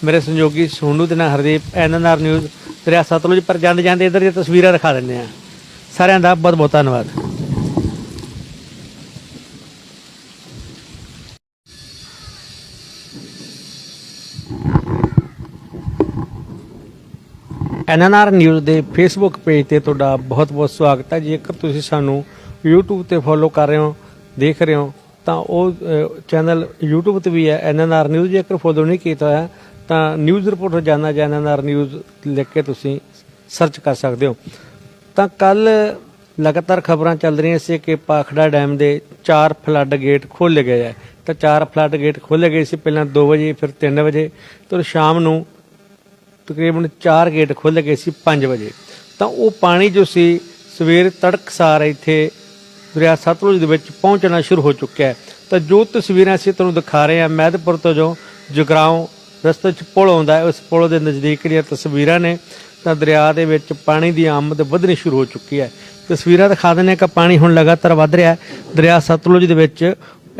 ਮੇਰੇ ਸੰਯੋਗੀ ਸੋਨੂ ਦੇ ਨਾਲ ਹਰਦੀਪ ਐਨਐਨਆਰ ਨਿਊਜ਼ ਦਰਿਆ ਸਤਲੁਜ, ਪਰ ਜਾਂਦੇ ਜਾਂਦੇ ਇਧਰ ਦੀਆਂ ਤਸਵੀਰਾਂ ਦਿਖਾ ਦਿੰਦੇ ਆ ਸਾਰਿਆਂ ਦਾ ਬਹੁਤ ਬਹੁਤ ਧੰਨਵਾਦ। ਐਨਐਨਆਰ ਨਿਊਜ਼ ਦੇ ਫੇਸਬੁੱਕ ਪੇਜ ਤੇ ਤੁਹਾਡਾ ਬਹੁਤ-ਬਹੁਤ ਸਵਾਗਤ ਹੈ। ਜੇਕਰ ਤੁਸੀਂ ਸਾਨੂੰ YouTube ਤੇ ਫੋਲੋ ਕਰ ਰਹੇ ਹੋ ਦੇਖ ਰਹੇ ਹੋ, ਤਾਂ ਉਹ ਚੈਨਲ YouTube ਤੇ ਵੀ ਹੈ ਐਨਐਨਆਰ ਨਿਊਜ਼ ਜੇਕਰ ਫੋਲੋ ਨਹੀਂ ਕੀਤਾ ਹੋਇਆ, ਤਾਂ ਨਿਊਜ਼ ਰਿਪੋਰਟਰ ਜਾਨਣਾ ਜਾਂ ਐਨਐਨਆਰ ਨਿਊਜ਼ ਲਿਖ ਕੇ ਤੁਸੀਂ ਸਰਚ ਕਰ ਸਕਦੇ ਹੋ। ਤਾਂ ਕੱਲ ਲਗਾਤਾਰ ਖਬਰਾਂ ਚੱਲ ਰਹੀਆਂ ਸੀ ਕਿ ਪਾਖੜਾ ਡੈਮ ਦੇ ਚਾਰ ਫਲੱਡ ਗੇਟ ਖੋਲ੍ਹੇ ਗਏ ਹੈ ਤਾਂ ਚਾਰ ਫਲੱਡ ਗੇਟ ਖੋਲ੍ਹੇ ਗਏ ਸੀ ਪਹਿਲਾਂ 2 ਵਜੇ, ਫਿਰ 3 ਵਜੇ, ਤੇ ਸ਼ਾਮ ਨੂੰ ਤਕਰੀਬਨ ਚਾਰ ਗੇਟ ਖੁੱਲ੍ਹ ਗਏ ਸੀ 5 ਵਜੇ। ਤਾਂ ਉਹ ਪਾਣੀ ਜੋ ਸੀ, ਸਵੇਰ ਤੜਕਸਾਰ ਇੱਥੇ ਦਰਿਆ ਸਤਲੁਜ ਦੇ ਵਿੱਚ ਪਹੁੰਚਣਾ ਸ਼ੁਰੂ ਹੋ ਚੁੱਕਿਆ ਹੈ। ਤਾਂ ਜੋ ਤਸਵੀਰਾਂ ਅਸੀਂ ਤੁਹਾਨੂੰ ਦਿਖਾ ਰਹੇ ਹਾਂ, ਮਹਿਦਪੁਰ ਤੋਂ ਜੋ ਜਗਰਾਉਂ ਰਸਤੇ 'ਚ ਪੁਲ ਆਉਂਦਾ ਹੈ, ਉਸ ਪੁਲ ਦੇ ਨਜ਼ਦੀਕ ਦੀਆਂ ਤਸਵੀਰਾਂ ਨੇ, ਤਾਂ ਦਰਿਆ ਦੇ ਵਿੱਚ ਪਾਣੀ ਦੀ ਆਮਦ ਵਧਣੀ ਸ਼ੁਰੂ ਹੋ ਚੁੱਕੀ ਹੈ। ਤਸਵੀਰਾਂ ਦਿਖਾ ਦਿੰਦੇ ਹਾਂ ਕਿ ਪਾਣੀ ਹੁਣ ਲਗਾਤਾਰ ਵੱਧ ਰਿਹਾ ਹੈ। ਦਰਿਆ ਸਤਲੁਜ ਦੇ ਵਿੱਚ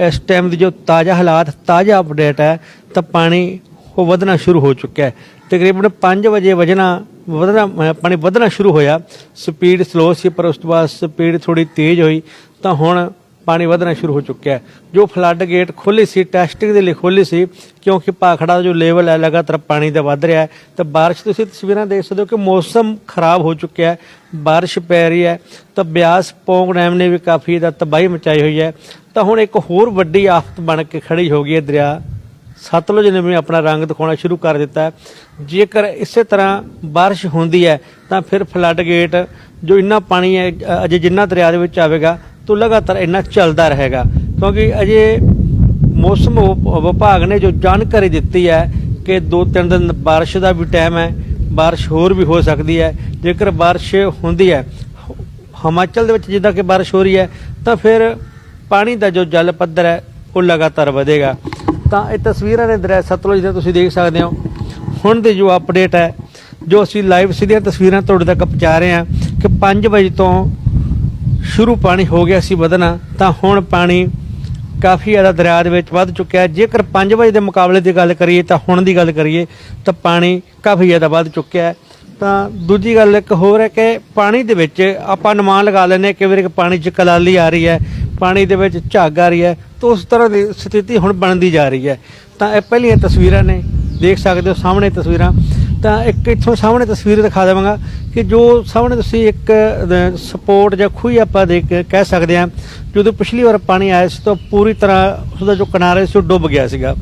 ਇਸ ਟਾਈਮ ਦੀ ਜੋ ਤਾਜ਼ਾ ਹਾਲਾਤ, ਤਾਜ਼ਾ ਅਪਡੇਟ ਹੈ, ਤਾਂ ਪਾਣੀ ਉਹ ਵਧਣਾ ਸ਼ੁਰੂ ਹੋ ਚੁੱਕਿਆ ਹੈ। ਤਕਰੀਬਨ 5 ਵਜੇ ਵਜਣਾ ਵਧਣਾ ਪਾਣੀ ਵਧਣਾ ਸ਼ੁਰੂ ਹੋਇਆ। ਸਪੀਡ ਸਲੋ ਸੀ, ਪਰ ਉਸ ਤੋਂ ਬਾਅਦ ਸਪੀਡ ਥੋੜੀ ਤੇਜ਼ ਹੋਈ, ਤਾਂ ਹੁਣ ਪਾਣੀ ਵਧਣਾ ਸ਼ੁਰੂ ਹੋ ਚੁੱਕਿਆ ਜੋ ਫਲੱਡ ਗੇਟ ਖੋਲੇ ਸੀ ਟੈਸਟਿੰਗ ਦੇ ਲਈ ਖੋਲੇ ਸੀ, ਕਿਉਂਕਿ ਭਾਖੜਾ ਦਾ ਜੋ ਲੈਵਲ ਹੈ, ਲਗਾਤਾਰ ਪਾਣੀ ਦਾ ਵੱਧ ਰਿਹਾ ਹੈ, ਤਾਂ ਬਾਰਿਸ਼ ਤੁਸੀਂ ਤਸਵੀਰਾਂ ਦੇਖ ਸਕਦੇ ਹੋ ਕਿ ਮੌਸਮ ਖਰਾਬ ਹੋ ਚੁੱਕਿਆ ਹੈ, ਬਾਰਿਸ਼ ਪੈ ਰਹੀ ਹੈ, ਤਾਂ ਬਿਆਸ ਪੌਂਗ ਡੈਮ ਨੇ ਵੀ ਕਾਫੀ ਦਾ ਤਬਾਹੀ ਮਚਾਈ ਹੋਈ ਹੈ। ਤਾਂ ਹੁਣ ਇੱਕ ਹੋਰ ਵੱਡੀ ਆਫਤ ਬਣ ਕੇ ਖੜੀ ਹੋ ਗਈ ਹੈ ਦਰਿਆ ਸਤਲੁਜ ਨੇ ਵੀ ਆਪਣਾ ਰੰਗ ਦਿਖਾਉਣਾ ਸ਼ੁਰੂ ਕਰ ਦਿੱਤਾ ਜੇਕਰ ਇਸੇ ਤਰ੍ਹਾਂ ਬਾਰਿਸ਼ ਹੁੰਦੀ ਹੈ, ਤਾਂ ਫਿਰ ਫਲੱਡ ਗੇਟ ਜੋ ਇੰਨਾ ਪਾਣੀ ਹੈ, ਅਜੇ ਜਿੰਨਾ ਦਰਿਆ ਦੇ ਵਿੱਚ ਆਵੇਗਾ, ਤਾਂ ਲਗਾਤਾਰ ਇੰਨਾ ਚੱਲਦਾ ਰਹੇਗਾ। ਕਿਉਂਕਿ ਅਜੇ ਮੌਸਮ ਵਿਭਾਗ ਨੇ ਜੋ ਜਾਣਕਾਰੀ ਦਿੱਤੀ ਹੈ ਕਿ 2-3 ਦਿਨ ਬਾਰਿਸ਼ ਦਾ ਵੀ ਟਾਈਮ ਹੈ, ਬਾਰਿਸ਼ ਹੋਰ ਵੀ ਹੋ ਸਕਦੀ ਹੈ। ਜੇਕਰ ਬਾਰਿਸ਼ ਹੁੰਦੀ ਹੈ, ਹਿਮਾਚਲ ਦੇ ਵਿੱਚ ਜਿੱਦਾਂ ਕਿ ਬਾਰਿਸ਼ ਹੋ ਰਹੀ ਹੈ, ਤਾਂ ਫਿਰ ਪਾਣੀ ਦਾ ਜੋ ਜਲ ਪੱਧਰ ਹੈ, ਉਹ ਲਗਾਤਾਰ ਵਧੇਗਾ। ਤਾਂ ਇਹ ਤਸਵੀਰਾਂ ਦੇ ਦਰਿਆ ਸਤਲੁਜ ਦੀਆਂ ਤੁਸੀਂ ਦੇਖ ਸਕਦੇ ਹੋ। ਹੁਣ ਦੀ ਜੋ ਅਪਡੇਟ ਹੈ, ਜੋ ਅਸੀਂ ਲਾਈਵ ਸਿੱਧੀਆਂ ਤਸਵੀਰਾਂ ਤੁਹਾਡੇ ਤੱਕ ਪਹੁੰਚਾ ਰਹੇ ਹਾਂ ਕਿ 5 ਵਜੇ ਤੋਂ ਸ਼ੁਰੂ ਪਾਣੀ ਹੋ ਗਿਆ ਸੀ ਵਧਣਾ, ਤਾਂ ਹੁਣ ਪਾਣੀ ਕਾਫੀ ਜ਼ਿਆਦਾ ਦਰਿਆ ਦੇ ਵਿੱਚ ਵੱਧ ਚੁੱਕਿਆ ਜੇਕਰ 5 ਵਜੇ ਦੇ ਮੁਕਾਬਲੇ ਦੀ ਗੱਲ ਕਰੀਏ ਤਾਂ ਹੁਣ ਦੀ ਗੱਲ ਕਰੀਏ ਤਾਂ ਪਾਣੀ ਕਾਫੀ ਜ਼ਿਆਦਾ ਵੱਧ ਚੁੱਕਿਆ ਹੈ। ਤਾਂ ਦੂਜੀ ਗੱਲ ਇੱਕ ਹੋਰ ਹੈ ਕਿ ਪਾਣੀ ਦੇ ਵਿੱਚ ਆਪਾਂ ਅਨੁਮਾਨ ਲਗਾ ਲੈਂਦੇ ਹਾਂ। ਕਿ ਵੀਰੇ ਪਾਣੀ 'ਚ ਕਲਾਲੀ ਆ ਰਹੀ ਹੈ। ਪਾਣੀ ਦੇ ਵਿੱਚ ਝੱਗ ਆ ਰਹੀ ਹੈ ਤਾਂ ਉਸ ਤਰ੍ਹਾਂ ਦੀ ਸਥਿਤੀ ਹੁਣ ਬਣਦੀ ਜਾ ਰਹੀ ਹੈ। ਤਾਂ ਇਹ ਪਹਿਲੀਆਂ ਤਸਵੀਰਾਂ ਨੇ, ਦੇਖ ਸਕਦੇ ਹੋ ਸਾਹਮਣੇ ਤਸਵੀਰਾਂ। ਤਾਂ ਇੱਕ ਇੱਥੋਂ ਸਾਹਮਣੇ ਤਸਵੀਰ ਦਿਖਾ ਦੇਵਾਂਗਾ ਕਿ ਜੋ ਸਾਹਮਣੇ ਤੁਸੀਂ ਇੱਕ ਸਪੋਰਟ ਜਾਂ ਖੂਹੀ ਆਪਾਂ ਦੇ ਕੇ ਕਹਿ ਸਕਦੇ ਹਾਂ, ਜਦੋਂ ਪਿਛਲੀ ਵਾਰ ਪਾਣੀ ਆਇਆ ਸੀ ਤਾਂ ਪੂਰੀ ਤਰ੍ਹਾਂ ਉਸ ਦਾ ਜੋ ਕਿਨਾਰਾ ਸੀ ਉਹ ਡੁੱਬ ਗਿਆ ਸੀਗਾ।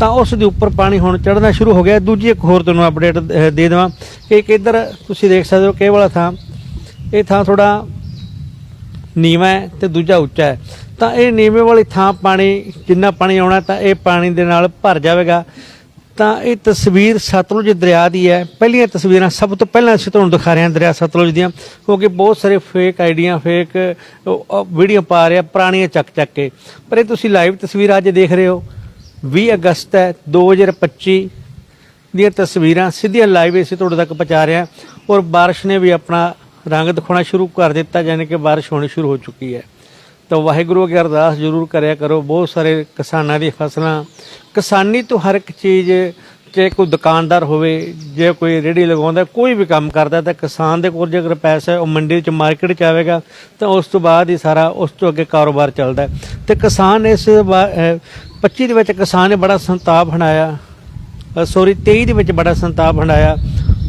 ਤਾਂ ਉਸ ਦੇ ਉੱਪਰ ਪਾਣੀ ਹੁਣ ਚੜ੍ਹਨਾ ਸ਼ੁਰੂ ਹੋ ਗਿਆ। ਦੂਜੀ ਇੱਕ ਹੋਰ ਤੁਹਾਨੂੰ ਅਪਡੇਟ ਦੇ ਦੇਵਾਂ ਕਿ ਇੱਕ ਇੱਧਰ ਤੁਸੀਂ ਦੇਖ ਸਕਦੇ ਹੋ ਕਿ ਵਾਲਾ ਥਾਂ। ਇਹ ਥਾਂ ਥੋੜਾ ਨੀਵਾਂ ਹੈ ਤੇ ਦੂਜਾ ਉੱਚਾ ਹੈ। ਤਾਂ ਇਹ ਨੀਵੇਂ ਵਾਲੀ ਥਾਂ ਪਾਣੀ, ਜਿੰਨਾ ਪਾਣੀ ਆਉਣਾ ਤਾਂ ਇਹ ਪਾਣੀ ਦੇ ਨਾਲ ਭਰ ਜਾਵੇਗਾ। ਤਾਂ ਇਹ ਤਸਵੀਰ ਸਤਲੁਜ ਦਰਿਆ ਦੀ ਹੈ। ਪਹਿਲੀਆਂ ਤਸਵੀਰਾਂ ਸਭ ਤੋਂ ਪਹਿਲਾਂ ਅਸੀਂ ਤੁਹਾਨੂੰ ਦਿਖਾ ਰਹੇ ਹਾਂ ਦਰਿਆ ਸਤਲੁਜ ਦੀਆਂ, ਕਿਉਂਕਿ ਬਹੁਤ ਸਾਰੇ ਫੇਕ ਆਈਡੀਆਂ ਫੇਕ ਵੀਡੀਓ ਪਾ ਰਹੇ ਆ, ਪੁਰਾਣੀਆਂ ਚੱਕ ਚੱਕ ਕੇ। ਪਰ ਇਹ ਤੁਸੀਂ ਲਾਈਵ ਤਸਵੀਰ ਅੱਜ ਦੇਖ ਰਹੇ ਹੋ। 20 ਅਗਸਤ ਹੈ 2025 ਦੀਆਂ ਤਸਵੀਰਾਂ, ਸਿੱਧੀਆਂ ਲਾਈਵ ਅਸੀਂ ਤੁਹਾਡੇ ਤੱਕ ਪਹੁੰਚਾ ਰਹੇ ਹਾਂ। ਔਰ ਬਾਰਿਸ਼ ਨੇ ਵੀ ਆਪਣਾ ਰੰਗ ਦਿਖਾਉਣਾ ਸ਼ੁਰੂ ਕਰ ਦਿੱਤਾ ਯਾਨੀ ਕਿ ਬਾਰਿਸ਼ ਹੋਣੀ ਸ਼ੁਰੂ ਹੋ ਚੁੱਕੀ ਹੈ। ਤਾਂ ਵਾਹਿਗੁਰੂ ਅੱਗੇ ਅਰਦਾਸ ਜ਼ਰੂਰ ਕਰਿਆ ਕਰੋ, ਬਹੁਤ ਸਾਰੇ ਕਿਸਾਨਾਂ ਦੀ ਫਸਲਾਂ। ਕਿਸਾਨੀ ਤੋਂ ਹਰ ਇੱਕ ਚੀਜ਼ ਜੇ ਕੋਈ ਦੁਕਾਨਦਾਰ ਹੋਵੇ, ਜੇ ਕੋਈ ਰੇੜੀ ਲਗਾਉਂਦਾ, ਕੋਈ ਵੀ ਕੰਮ ਕਰਦਾ, ਤਾਂ ਕਿਸਾਨ ਦੇ ਕੋਲ ਜੇਕਰ ਪੈਸਾ ਉਹ ਮੰਡੀ 'ਚ ਮਾਰਕੀਟ 'ਚ ਆਵੇਗਾ, ਤਾਂ ਉਸ ਤੋਂ ਬਾਅਦ ਹੀ ਸਾਰਾ, ਉਸ ਤੋਂ ਅੱਗੇ ਕਾਰੋਬਾਰ ਚੱਲਦਾ ਹੈ। ਤੇ ਕਿਸਾਨ ਇਸ ਵਾ- ਅਹ 25 ਦੇ ਵਿੱਚ ਕਿਸਾਨ ਨੇ ਬੜਾ ਸੰਤਾਪ ਹਣਾਇਆ ਸੋਰੀ 23 ਦੇ ਵਿੱਚ ਬੜਾ ਸੰਤਾਪ ਹੰਡਾਇਆ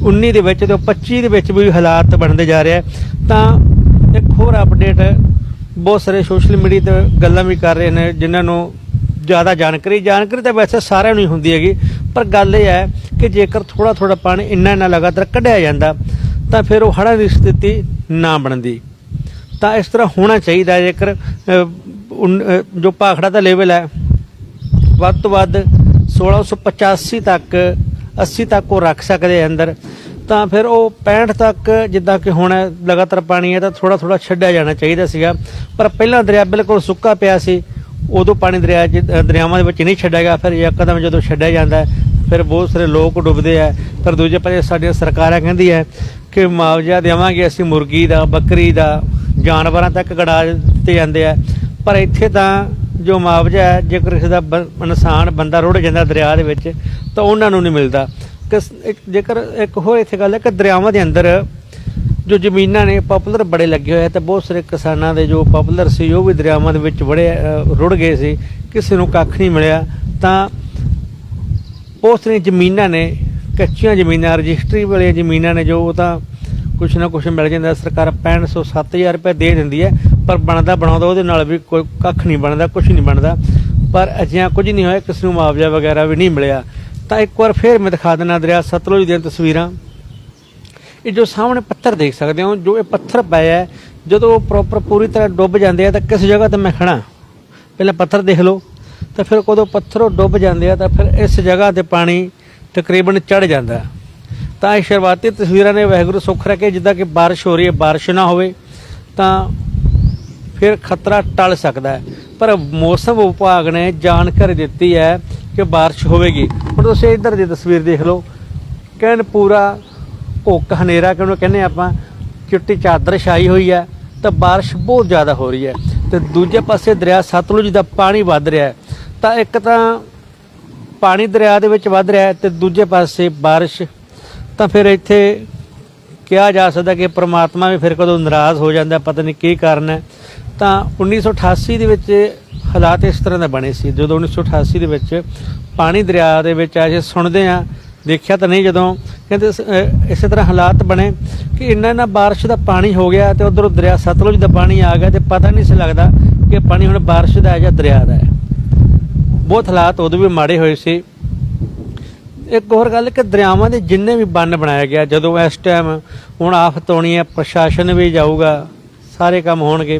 19 ਦੇ ਵਿੱਚ ਤੇ 25 ਦੇ ਵਿੱਚ ਵੀ ਹਾਲਾਤ ਬਣਦੇ ਜਾ ਰਹੇ ਤਾਂ ਇੱਕ ਹੋਰ ਅਪਡੇਟ ਬਹੁਤ ਸਾਰੇ ਸੋਸ਼ਲ ਮੀਡੀਆ ਤੇ ਗੱਲਾਂ ਵੀ ਕਰ ਰਹੇ ਨੇ, ਜਿਨ੍ਹਾਂ ਨੂੰ ਜ਼ਿਆਦਾ ਜਾਣਕਾਰੀ ਜਾਣਕਾਰੀ ਤਾਂ ਵੈਸੇ ਸਾਰਿਆਂ ਨੂੰ ਹੀ ਹੁੰਦੀ ਹੈਗੀ, ਪਰ ਗੱਲ ਇਹ ਹੈ ਕਿ ਜੇਕਰ ਥੋੜਾ ਥੋੜਾ ਪਾਣੀ ਇੰਨਾ ਇੰਨਾ ਲਗਾਤਾਰ ਕੱਢਿਆ ਜਾਂਦਾ, ਤਾਂ ਫਿਰ ਉਹ ਹੜ੍ਹਾਂ ਦੀ ਸਥਿਤੀ ਨਾ ਬਣਦੀ। ਤਾਂ ਇਸ ਤਰ੍ਹਾਂ ਹੋਣਾ ਚਾਹੀਦਾ ਜੇਕਰ ਉਨ- ਜੋ ਭਾਖੜਾ ਦਾ ਲੈਵਲ ਹੈ, ਵੱਧ ਤੋਂ ਵੱਧ 1685 ਤੱਕ 80 ਤੱਕ ਉਹ ਰੱਖ ਸਕਦੇ ਆ ਅੰਦਰ, ਤਾਂ ਫਿਰ ਉਹ 65 ਤੱਕ ਜਿੱਦਾਂ ਕਿ ਹੁਣ ਲਗਾਤਾਰ ਪਾਣੀ ਹੈ ਤਾਂ ਥੋੜਾ ਥੋੜਾ ਛੱਡਿਆ ਜਾਣਾ ਚਾਹੀਦਾ ਸੀਗਾ। ਪਰ ਪਹਿਲਾਂ ਦਰਿਆ ਬਿਲਕੁਲ ਸੁੱਕਾ ਪਿਆ ਸੀ, ਉਦੋਂ ਪਾਣੀ ਦਰਿਆ 'ਚ, ਦਰਿਆਵਾਂ ਦੇ ਵਿੱਚ ਨਹੀਂ ਛੱਡਿਆ ਗਿਆ, ਫਿਰ ਯਕਦਮ ਜਦੋਂ ਛੱਡਿਆ ਜਾਂਦਾ ਫਿਰ ਬਹੁਤ ਸਾਰੇ ਲੋਕ ਡੁੱਬਦੇ ਆ। ਪਰ ਦੂਜੇ ਪਾਸੇ ਸਾਡੀਆਂ ਸਰਕਾਰਾਂ ਕਹਿੰਦੀ ਹੈ ਕਿ ਮੁਆਵਜ਼ਾ ਦੇਵਾਂਗੇ ਅਸੀਂ ਮੁਰਗੀ ਦਾ, ਬੱਕਰੀ ਦਾ, ਜਾਨਵਰਾਂ ਤੱਕ ਗੜਾ ਦਿੱਤੇ ਜਾਂਦੇ ਆ। ਪਰ ਇੱਥੇ ਤਾਂ ਜੋ ਮੁਆਵਜ਼ਾ ਹੈ, ਜੇਕਰ ਕਿਸੇ ਦਾ ਬ- ਇਨਸਾਨ ਬੰਦਾ ਰੁੜ ਜਾਂਦਾ ਦਰਿਆ ਦੇ ਵਿੱਚ, ਤਾਂ ਉਹਨਾਂ ਨੂੰ ਨਹੀਂ ਮਿਲਦਾ। ਕਿਸ, ਇੱਕ- ਜੇਕਰ ਇੱਕ ਹੋਰ ਇੱਥੇ ਗੱਲ ਹੈ ਕਿ ਦਰਿਆਵਾਂ ਦੇ ਅੰਦਰ ਜੋ ਜ਼ਮੀਨਾਂ ਨੇ ਪਪੂਲਰ ਬੜੇ ਲੱਗੇ ਹੋਏ ਆ, ਤੇ ਬਹੁਤ ਸਾਰੇ ਕਿਸਾਨਾਂ ਦੇ ਜੋ ਪਪੂਲਰ ਸੀ, ਉਹ ਵੀ ਦਰਿਆਵਾਂ ਦੇ ਵਿੱਚ ਬੜੇ ਰੁੜ ਗਏ ਸੀ। ਕਿਸੇ ਨੂੰ ਕੱਖ ਨਹੀਂ ਮਿਲਿਆ। ਤਾਂ ਬਹੁਤ ਸਾਰੀਆਂ ਜ਼ਮੀਨਾਂ ਨੇ, ਕੱਚੀਆਂ ਜ਼ਮੀਨਾਂ, ਰਜਿਸਟਰੀ ਵਾਲੀਆਂ ਜ਼ਮੀਨਾਂ ਨੇ, ਜੋ ਉਹ ਤਾਂ ਕੁਛ ਨਾ ਕੁਛ ਮਿਲ ਜਾਂਦਾ। ਸਰਕਾਰ 6500 7000 ਰੁਪਏ ਦੇ ਦਿੰਦੀ ਹੈ। ਪਰ ਬਣਦਾ ਬਣਾਉਂਦਾ ਉਹਦੇ ਨਾਲ ਵੀ ਕੋਈ ਕੱਖ ਨਹੀਂ ਬਣਦਾ, ਕੁਛ ਨਹੀਂ ਬਣਦਾ। ਪਰ ਅਜਿਹਾ ਕੁਝ ਨਹੀਂ ਹੋਇਆ, ਕਿਸੇ ਨੂੰ ਮੁਆਵਜ਼ਾ ਵਗੈਰਾ ਵੀ ਨਹੀਂ ਮਿਲਿਆ। ਤਾਂ ਇੱਕ ਵਾਰ ਫੇਰ ਮੈਂ ਦਿਖਾ ਦਿੰਦਾ ਦਰਿਆ ਸਤਲੁਜ ਦੀਆਂ ਤਸਵੀਰਾਂ। ਇਹ ਜੋ ਸਾਹਮਣੇ ਪੱਥਰ ਦੇਖ ਸਕਦੇ ਹੋ, ਜੋ ਇਹ ਪੱਥਰ ਪਏ ਹੈ ਜਦੋਂ ਉਹ ਪ੍ਰੋਪਰ ਪੂਰੀ ਤਰ੍ਹਾਂ ਡੁੱਬ ਜਾਂਦੇ ਆ ਤਾਂ ਕਿਸ ਜਗ੍ਹਾ ਤੇ ਮੈਂ ਖੜਾ ਪਹਿਲਾਂ ਪੱਥਰ ਦੇਖ ਲਓ, ਤਾਂ ਫਿਰ ਕਦੋਂ ਪੱਥਰੋਂ ਡੁੱਬ ਜਾਂਦੇ ਆ ਤਾਂ ਫਿਰ ਇਸ ਜਗ੍ਹਾ ਤੇ ਪਾਣੀ ਤਕਰੀਬਨ ਚੜ ਜਾਂਦਾ। ਤਾਂ ਇਹ ਸ਼ੁਰੂਆਤੀ ਤਸਵੀਰਾਂ ਨੇ ਵਾਹਿਗੁਰੂ ਸੁੱਖ ਰੱਖੇ, ਜਿੱਦਾਂ ਕਿ ਬਾਰਿਸ਼ ਹੋ ਰਹੀ ਹੈ, ਬਾਰਿਸ਼ ਨਾ ਹੋਵੇ, ਤਾਂ ਫਿਰ ਖਤਰਾ ਟਲ ਸਕਦਾ ਹੈ। ਪਰ ਮੌਸਮ ਵਿਭਾਗ ਨੇ ਜਾਣਕਾਰੀ ਦਿੱਤੀ ਹੈ ਕਿ ਬਾਰਿਸ਼ ਹੋਵੇਗੀ। ਹੁਣ ਤੁਸੀਂ ਇੱਧਰ ਦੀ ਤਸਵੀਰ ਦੇਖ ਲਓ। ਕਹਿਣ ਪੂਰਾ ਭੁੱਕ ਹਨੇਰਾ ਕਿਉਂ ਕਹਿੰਦੇ ਆਪਾਂ, ਚਿੱਟੀ ਚਾਦਰ ਛਾਈ ਹੋਈ ਹੈ, ਤਾਂ ਬਾਰਿਸ਼ ਬਹੁਤ ਜ਼ਿਆਦਾ ਹੋ ਰਹੀ ਹੈ। ਤੇ ਦੂਜੇ ਪਾਸੇ ਦਰਿਆ ਸਤਲੁਜ ਦਾ ਪਾਣੀ ਵੱਧ ਰਿਹਾ ਹੈ। ਤਾਂ ਇੱਕ ਤਾਂ ਪਾਣੀ ਦਰਿਆ ਦੇ ਵਿੱਚ ਵੱਧ ਰਿਹਾ ਹੈ ਤੇ ਦੂਜੇ ਪਾਸੇ ਬਾਰਿਸ਼, ਤਾਂ ਫਿਰ ਇੱਥੇ ਕਿਹਾ ਜਾ ਸਕਦਾ ਕਿ ਪ੍ਰਮਾਤਮਾ ਵੀ ਫਿਰ ਕਦੋਂ ਨਾਰਾਜ਼ ਹੋ ਜਾਂਦਾ ਪਤਾ ਨਹੀਂ ਕੀ ਕਾਰਨ ਹੈ। ਤਾਂ 1988 ਦੇ ਵਿੱਚ ਹਾਲਾਤ ਇਸ ਤਰ੍ਹਾਂ ਦੇ ਬਣੇ ਸੀ। ਜਦੋਂ 1988 ਦੇ ਵਿੱਚ ਪਾਣੀ ਦਰਿਆ ਦੇ ਵਿੱਚ ਆਏ ਸੁਣਦੇ ਆ, ਦੇਖਿਆ ਤਾਂ ਨਹੀਂ ਜਦੋਂ। ਕਹਿੰਦੇ ਇਸੇ ਤਰ੍ਹਾਂ ਹਾਲਾਤ ਬਣੇ ਕਿ ਇੰਨਾ ਇੰਨਾ ਬਾਰਿਸ਼ ਦਾ ਪਾਣੀ ਹੋ ਗਿਆ ਤੇ ਉਧਰੋਂ ਦਰਿਆ, ਸਤਲੁਜ ਦਾ ਪਾਣੀ ਆ ਗਿਆ ਤੇ ਪਤਾ ਨਹੀਂ ਸੀ ਲੱਗਦਾ ਕਿ ਪਾਣੀ ਹੁਣ ਬਾਰਿਸ਼ ਦਾ ਹੈ ਜਾਂ ਦਰਿਆ ਦਾ ਹੈ। ਬਹੁਤ ਹਾਲਾਤ ਉਦੋਂ ਵੀ ਮਾੜੇ ਹੋਏ ਸੀ। ਇੱਕ ਹੋਰ ਗੱਲ ਕਿ ਦਰਿਆਵਾਂ ਦੇ ਜਿੰਨੇ ਵੀ ਬੰਨ ਬਣਾਇਆ ਗਿਆ ਜਦੋਂ ਇਸ ਟਾਈਮ ਹੁਣ ਆਫਤ ਆਉਣੀ ਹੈ, ਪ੍ਰਸ਼ਾਸਨ ਵੀ ਜਾਊਗਾ, ਸਾਰੇ ਕੰਮ ਹੋਣਗੇ।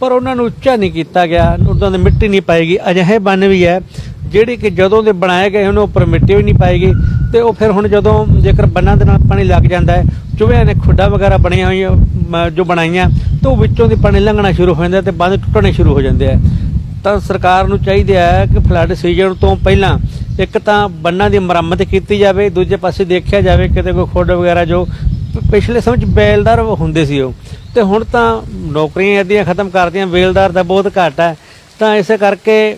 ਪਰ ਉਹਨਾਂ ਨੂੰ ਉੱਚਾ ਨਹੀਂ ਕੀਤਾ ਗਿਆ, ਉਹਨਾਂ ਦੀ ਮਿੱਟੀ ਨਹੀਂ ਪਾਏਗੀ ਅਜਿਹੇ ਬੰਨ ਵੀ ਹੈ, ਜਿਹੜੀ ਕਿ ਜਦੋਂ ਦੇ ਬਣਾਏ ਗਏ ਉਹਨਾਂ ਉੱਪਰ ਮਿੱਟੀ ਵੀ ਨਹੀਂ ਪਾਏਗੀ ਤੇ ਉਹ ਫਿਰ ਹੁਣ ਜਦੋਂ ਜੇਕਰ ਬੰਨਾਂ ਦੇ ਨਾਲ ਪਾਣੀ ਲੱਗ ਜਾਂਦਾ ਹੈ ਚੁਵੇਂ ਨੇ ਖੁੱਡਾ ਵਗੈਰਾ ਬਣੀਆਂ ਹੋਈਆਂ ਜੋ ਬਣਾਈਆਂ, ਤਾਂ ਉਹ ਵਿੱਚੋਂ ਦੀ ਪਾਣੀ ਲੰਘਣਾ ਸ਼ੁਰੂ ਹੋ ਜਾਂਦਾ ਤੇ ਬੰਦ ਟੁੱਟਣੇ ਸ਼ੁਰੂ ਹੋ ਜਾਂਦੇ ਆ ਤਾਂ ਸਰਕਾਰ ਨੂੰ ਚਾਹੀਦਾ ਹੈ ਕਿ ਫਲੱਡ ਸੀਜ਼ਨ ਤੋਂ ਪਹਿਲਾਂ ਇੱਕ ਤਾਂ ਬੰਨਾਂ ਦੀ ਮੁਰੰਮਤ ਕੀਤੀ ਜਾਵੇ, ਦੂਜੇ ਪਾਸੇ ਦੇਖਿਆ ਜਾਵੇ ਕਿਤੇ ਕੋਈ ਖੁੱਡ ਵਗੈਰਾ ਜੋ ਪਿਛਲੇ ਸਮੇਂ ਚ ਬੈਲਦਾਰ ਹੁੰਦੇ ਸੀ ਉਹ। ਤੇ ਹੁਣ ਤਾਂ ਨੌਕਰੀਆਂ ਇਹਦੀਆਂ ਖਤਮ ਕਰਦੀਆਂ ਵੇਲਦਾਰ ਦਾ ਬਹੁਤ ਘੱਟ ਹੈ। ਤਾਂ ਇਸੇ ਕਰਕੇ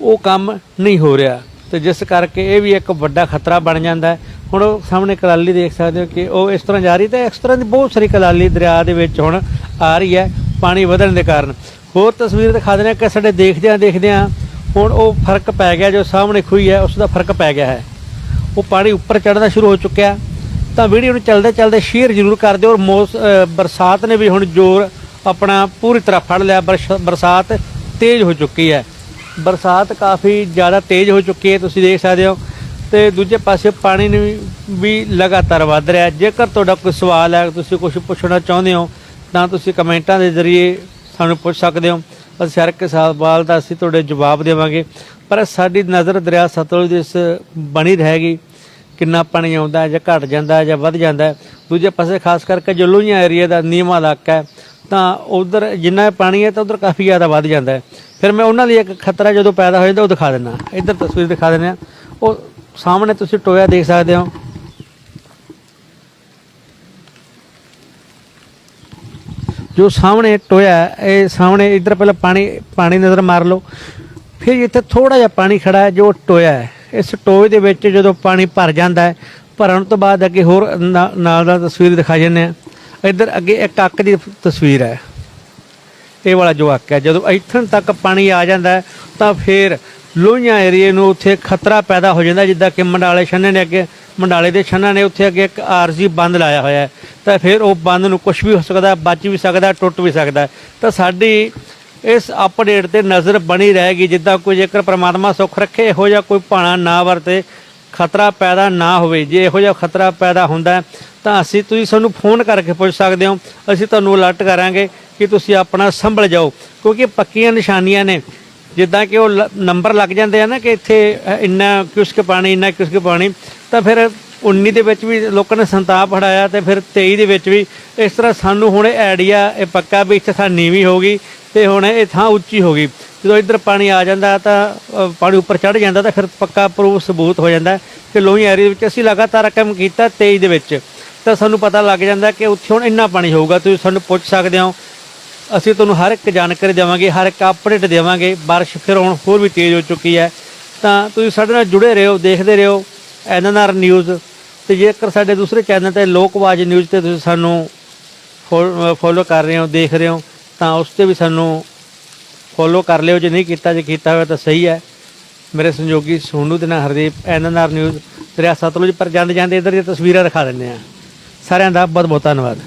ਉਹ ਕੰਮ ਨਹੀਂ ਹੋ ਰਿਹਾ। ਤੇ ਜਿਸ ਕਰਕੇ ਇਹ ਵੀ ਇੱਕ ਵੱਡਾ ਖਤਰਾ ਬਣ ਜਾਂਦਾ ਹੈ। ਹੁਣ ਉਹ ਸਾਹਮਣੇ ਕਲਾਲੀ ਦੇਖ ਸਕਦੇ ਹੋ ਕਿ ਉਹ ਇਸ ਤਰ੍ਹਾਂ ਜਾ ਰਹੀ ਤੇ ਇਸ ਤਰ੍ਹਾਂ ਦੀ ਬਹੁਤ ਸਾਰੀ ਕਲਾਲੀ ਦਰਿਆ ਦੇ ਵਿੱਚ ਹੁਣ ਆ ਰਹੀ ਹੈ, ਪਾਣੀ ਵਧਣ ਦੇ ਕਾਰਨ। ਹੋਰ ਤਸਵੀਰ ਦਿਖਾ ਦਿੰਦੇ ਹਾਂ ਕਿ ਸਾਡੇ ਦੇਖਦਿਆਂ ਦੇਖਦਿਆਂ ਹੁਣ ਉਹ ਫ਼ਰਕ ਪੈ ਗਿਆ, ਜੋ ਸਾਹਮਣੇ ਖੂਹੀ ਹੈ ਉਸ ਦਾ ਫ਼ਰਕ ਪੈ ਗਿਆ ਹੈ। ਉਹ ਪਾਣੀ ਉੱਪਰ ਚੜ੍ਹਨਾ ਸ਼ੁਰੂ ਹੋ ਚੁੱਕਿਆ। ਤਾਂ ਵੀਡੀਓ ਨੂੰ ਚੱਲਦੇ ਚਲਦੇ ਸ਼ੇਅਰ ਜ਼ਰੂਰ ਕਰ ਦਿਓ ਔਰ ਮੌਸ ਬਰਸਾਤ ਨੇ ਵੀ ਹੁਣ ਜ਼ੋਰ ਆਪਣਾ ਪੂਰੀ ਤਰ੍ਹਾਂ ਫੜ ਲਿਆ। ਬਰਸ਼- ਬਰਸਾਤ ਤੇਜ਼ ਹੋ ਚੁੱਕੀ ਹੈ। ਬਰਸਾਤ ਕਾਫੀ ਜ਼ਿਆਦਾ ਤੇਜ਼ ਹੋ ਚੁੱਕੀ ਹੈ, ਤੁਸੀਂ ਦੇਖ ਸਕਦੇ ਹੋ। ਤੇ ਦੂਜੇ ਪਾਸੇ ਪਾਣੀ ਨੇ ਵੀ- ਲਗਾਤਾਰ ਵੱਧ ਰਿਹਾ ਜੇਕਰ ਤੁਹਾਡਾ ਕੋਈ ਸਵਾਲ ਹੈ, ਤੁਸੀਂ ਕੁਝ ਪੁੱਛਣਾ ਚਾਹੁੰਦੇ ਹੋ, ਤਾਂ ਤੁਸੀਂ ਕਮੈਂਟਾਂ ਦੇ ਜ਼ਰੀਏ ਸਾਨੂੰ ਪੁੱਛ ਸਕਦੇ ਹੋ। ਅਸੀਂ ਹਰ ਇੱਕ ਸਵਾਲ ਦਾ ਅਸੀਂ ਤੁਹਾਡੇ ਜਵਾਬ ਦੇਵਾਂਗੇ। ਪਰ ਸਾਡੀ ਨਜ਼ਰ ਦਰਿਆ ਸਤਲੁਜ ਦੇ ਇਸ ਬਣੀ ਰਹੇਗੀ। ਕਿੰਨਾ ਪਾਣੀ ਆਉਂਦਾ ਜਾਂ ਘਟ ਜਾਂਦਾ ਜਾਂ ਵੱਧ ਜਾਂਦਾ ਦੂਜੇ ਪਾਸੇ ਖਾਸ ਕਰਕੇ ਜੋ ਲੋਹੀਆਂ ਏਰੀਆ ਦਾ ਨੀਵਾਂ ਇਲਾਕਾ ਹੈ, ਤਾਂ ਉਧਰ ਜਿੰਨਾ ਪਾਣੀ ਹੈ ਤਾਂ ਉਧਰ ਕਾਫੀ ਜ਼ਿਆਦਾ ਵੱਧ ਜਾਂਦਾ ਫਿਰ ਮੈਂ ਉਹਨਾਂ ਲਈ ਇੱਕ ਖਤਰਾ ਜਦੋਂ ਪੈਦਾ ਹੋ ਜਾਂਦਾ, ਉਹ ਦਿਖਾ ਦਿੰਦਾ। ਇੱਧਰ ਤਸਵੀਰ ਦਿਖਾ ਦਿੰਦੇ ਆ ਉਹ ਸਾਹਮਣੇ ਤੁਸੀਂ ਟੋਇਆ ਦੇਖ ਸਕਦੇ ਹੋ। ਜੋ ਸਾਹਮਣੇ ਟੋਇਆ ਇਹ ਸਾਹਮਣੇ ਇੱਧਰ ਪਹਿਲਾਂ ਪਾਣੀ ਪਾਣੀ ਨਜ਼ਰ ਮਾਰ ਲਓ। ਫਿਰ ਇੱਥੇ ਥੋੜਾ ਜਿਹਾ ਪਾਣੀ ਖੜਾ ਹੈ, ਜੋ ਟੋਇਆ ਹੈ। ਇਸ ਟੋਏ ਦੇ ਵਿੱਚ ਜਦੋਂ ਪਾਣੀ ਭਰ ਜਾਂਦਾ ਹੈ ਭਰਨ ਤੋਂ ਬਾਅਦ ਅੱਗੇ ਹੋਰ ਨਾ- ਨਾਲ ਦਾ ਤਸਵੀਰ ਦਿਖਾ ਜਾਂਦੇ ਆ ਇੱਧਰ ਅੱਗੇ ਇੱਕ ਅੱਕ ਦੀ ਤਸਵੀਰ ਹੈ। ਇਹ ਵਾਲਾ ਜੋ ਅੱਕ ਹੈ ਜਦੋਂ ਇੱਥੋਂ ਤੱਕ ਪਾਣੀ ਆ ਜਾਂਦਾ ਹੈ, ਤਾਂ ਫਿਰ ਲੋਹੀਆਂ ਏਰੀਏ ਨੂੰ ਉੱਥੇ ਖਤਰਾ ਪੈਦਾ ਹੋ ਜਾਂਦਾ ਜਿੱਦਾਂ ਕਿ ਮੰਡਾਲੇ ਛੰਨੇ ਨੇ ਅੱਗੇ ਮੰਡਾਲੇ ਦੇ ਛੰਨਾ ਨੇ ਉੱਥੇ ਅੱਗੇ ਇੱਕ ਆਰਜ਼ੀ ਬੰਦ ਲਾਇਆ ਹੋਇਆ ਹੈ। ਤਾਂ ਫਿਰ ਉਹ ਬੰਦ ਨੂੰ ਕੁਝ ਵੀ ਹੋ ਸਕਦਾ ਬਚ ਵੀ ਸਕਦਾ ਟੁੱਟ ਵੀ ਸਕਦਾ ਹੈ। ਤਾਂ ਸਾਡੀ ਇਸ ਅਪਡੇਟ ਤੇ ਨਜ਼ਰ ਬਣੀ ਰਹੇਗੀ, ਜਿੱਦਾਂ ਕੋਈ ਜੇਕਰ ਪ੍ਰਮਾਤਮਾ ਸੁੱਖ ਰੱਖੇ, ਇਹੋ ਜਿਹਾ ਕੋਈ ਭਾਣਾ ਨਾ ਵਰਤੇ, ਖਤਰਾ ਪੈਦਾ ਨਾ ਹੋਵੇ। ਜੇ ਇਹੋ ਜਿਹਾ ਖਤਰਾ ਪੈਦਾ ਹੁੰਦਾ ਤਾਂ ਅਸੀਂ ਤੁਸੀਂ ਸਾਨੂੰ ਫੋਨ ਕਰਕੇ ਪੁੱਛ ਸਕਦੇ ਹੋ। ਅਸੀਂ ਤੁਹਾਨੂੰ ਅਲਰਟ ਕਰਾਂਗੇ ਕਿ ਤੁਸੀਂ ਆਪਣਾ ਸੰਭਲ ਜਾਓ, ਕਿਉਂਕਿ ਪੱਕੀਆਂ ਨਿਸ਼ਾਨੀਆਂ ਨੇ। ਜਿੱਦਾਂ ਕਿ ਉਹ ਲ- ਨੰਬਰ ਲੱਗ ਜਾਂਦੇ ਆ ਨਾ ਕਿ ਇੱਥੇ ਇੰਨਾ ਕਿਸ਼ਕ ਪਾਣੀ, ਇੰਨਾ ਕਿਸ਼ਕ ਪਾਣੀ, ਤਾਂ ਫਿਰ 19 ਦੇ ਵਿੱਚ ਵੀ ਲੋਕਾਂ ਨੇ ਸੰਤਾਪ ਹੜਾਇਆ ਤੇ ਫਿਰ 23 ਦੇ ਵਿੱਚ ਵੀ ਇਸ ਤਰ੍ਹਾਂ ਸਾਨੂੰ ਹੁਣ ਆਈਡੀਆ ਇਹ ਪੱਕਾ ਵੀ ਇੱਥੇ ਥਾਂ ਨੀਵੀਂ ਹੋ ਗਈ। ਤੇ ਹੁਣ ਇਹ ਥਾਂ ਉੱਚੀ ਹੋ ਗਈ। ਜਦੋਂ ਇੱਧਰ ਪਾਣੀ ਆ ਜਾਂਦਾ ਤਾਂ ਅ, ਪਾਣੀ ਉੱਪਰ ਚੜ ਜਾਂਦਾ ਤਾਂ ਫਿਰ ਪੱਕਾ ਪ੍ਰੂਫ ਸਬੂਤ ਹੋ ਜਾਂਦਾ ਕਿ ਲੋਹੀ ਏਰੀਆ ਵਿੱਚ ਅਸੀਂ ਲਗਾਤਾਰ ਕੰਮ ਕੀਤਾ 23 ਦੇ ਵਿੱਚ। ਤਾਂ ਸਾਨੂੰ ਪਤਾ ਲੱਗ ਜਾਂਦਾ ਕਿ ਉੱਥੇ ਹੁਣ ਇੰਨਾ ਪਾਣੀ ਹੋਊਗਾ ਤੁਸੀਂ ਸਾਨੂੰ ਪੁੱਛ ਸਕਦੇ ਹੋ। ਅਸੀਂ ਤੁਹਾਨੂੰ ਹਰ ਇੱਕ ਜਾਣਕਾਰੀ ਦੇਵਾਂਗੇ ਹਰ ਇੱਕ ਅਪਡੇਟ ਦੇਵਾਂਗੇ। ਬਾਰਿਸ਼ ਫਿਰ ਹੁਣ ਹੋਰ ਵੀ ਤੇਜ਼ ਹੋ ਚੁੱਕੀ ਹੈ। ਤਾਂ ਤੁਸੀਂ ਸਾਡੇ ਨਾਲ ਜੁੜੇ ਰਹੋ ਦੇਖਦੇ ਰਹੋ ਐਨਐਨਆਰ ਨਿਊਜ਼ ਤੇ ਜੇਕਰ ਸਾਡੇ ਦੂਸਰੇ ਚੈਨਲ ਤੇ ਲੋਕਵਾਜ ਨਿਊਜ਼ ਤੇ ਤੁਸੀਂ ਸਾਨੂੰ ਫੋਲੋ ਕਰ ਰਹੇ ਹੋ ਦੇਖ ਰਹੇ ਹੋ ਤਾਂ ਉਸ ਤੇ ਵੀ ਸਾਨੂੰ ਫੋਲੋ ਕਰ ਲਿਓ। ਜੇ ਨਹੀਂ ਕੀਤਾ, ਜੇ ਕੀਤਾ ਹੋਇਆ ਤਾਂ ਸਹੀ ਹੈ। ਮੇਰੇ ਸੰਯੋਗੀ ਸੋਨੂ ਦੇ ਨਾਲ ਹਰਦੀਪ ਐਨਐਨਆਰ ਨਿਊਜ਼ ਦਰਿਆ ਸਤਲੁਜ ਪਰ ਜਾਂਦੇ ਜਾਂਦੇ ਇਧਰ ਦੀਆਂ ਤਸਵੀਰਾਂ ਦਿਖਾ ਦਿੰਦੇ ਆ ਸਾਰਿਆਂ ਦਾ ਬਹੁਤ ਬਹੁਤ ਧੰਨਵਾਦ।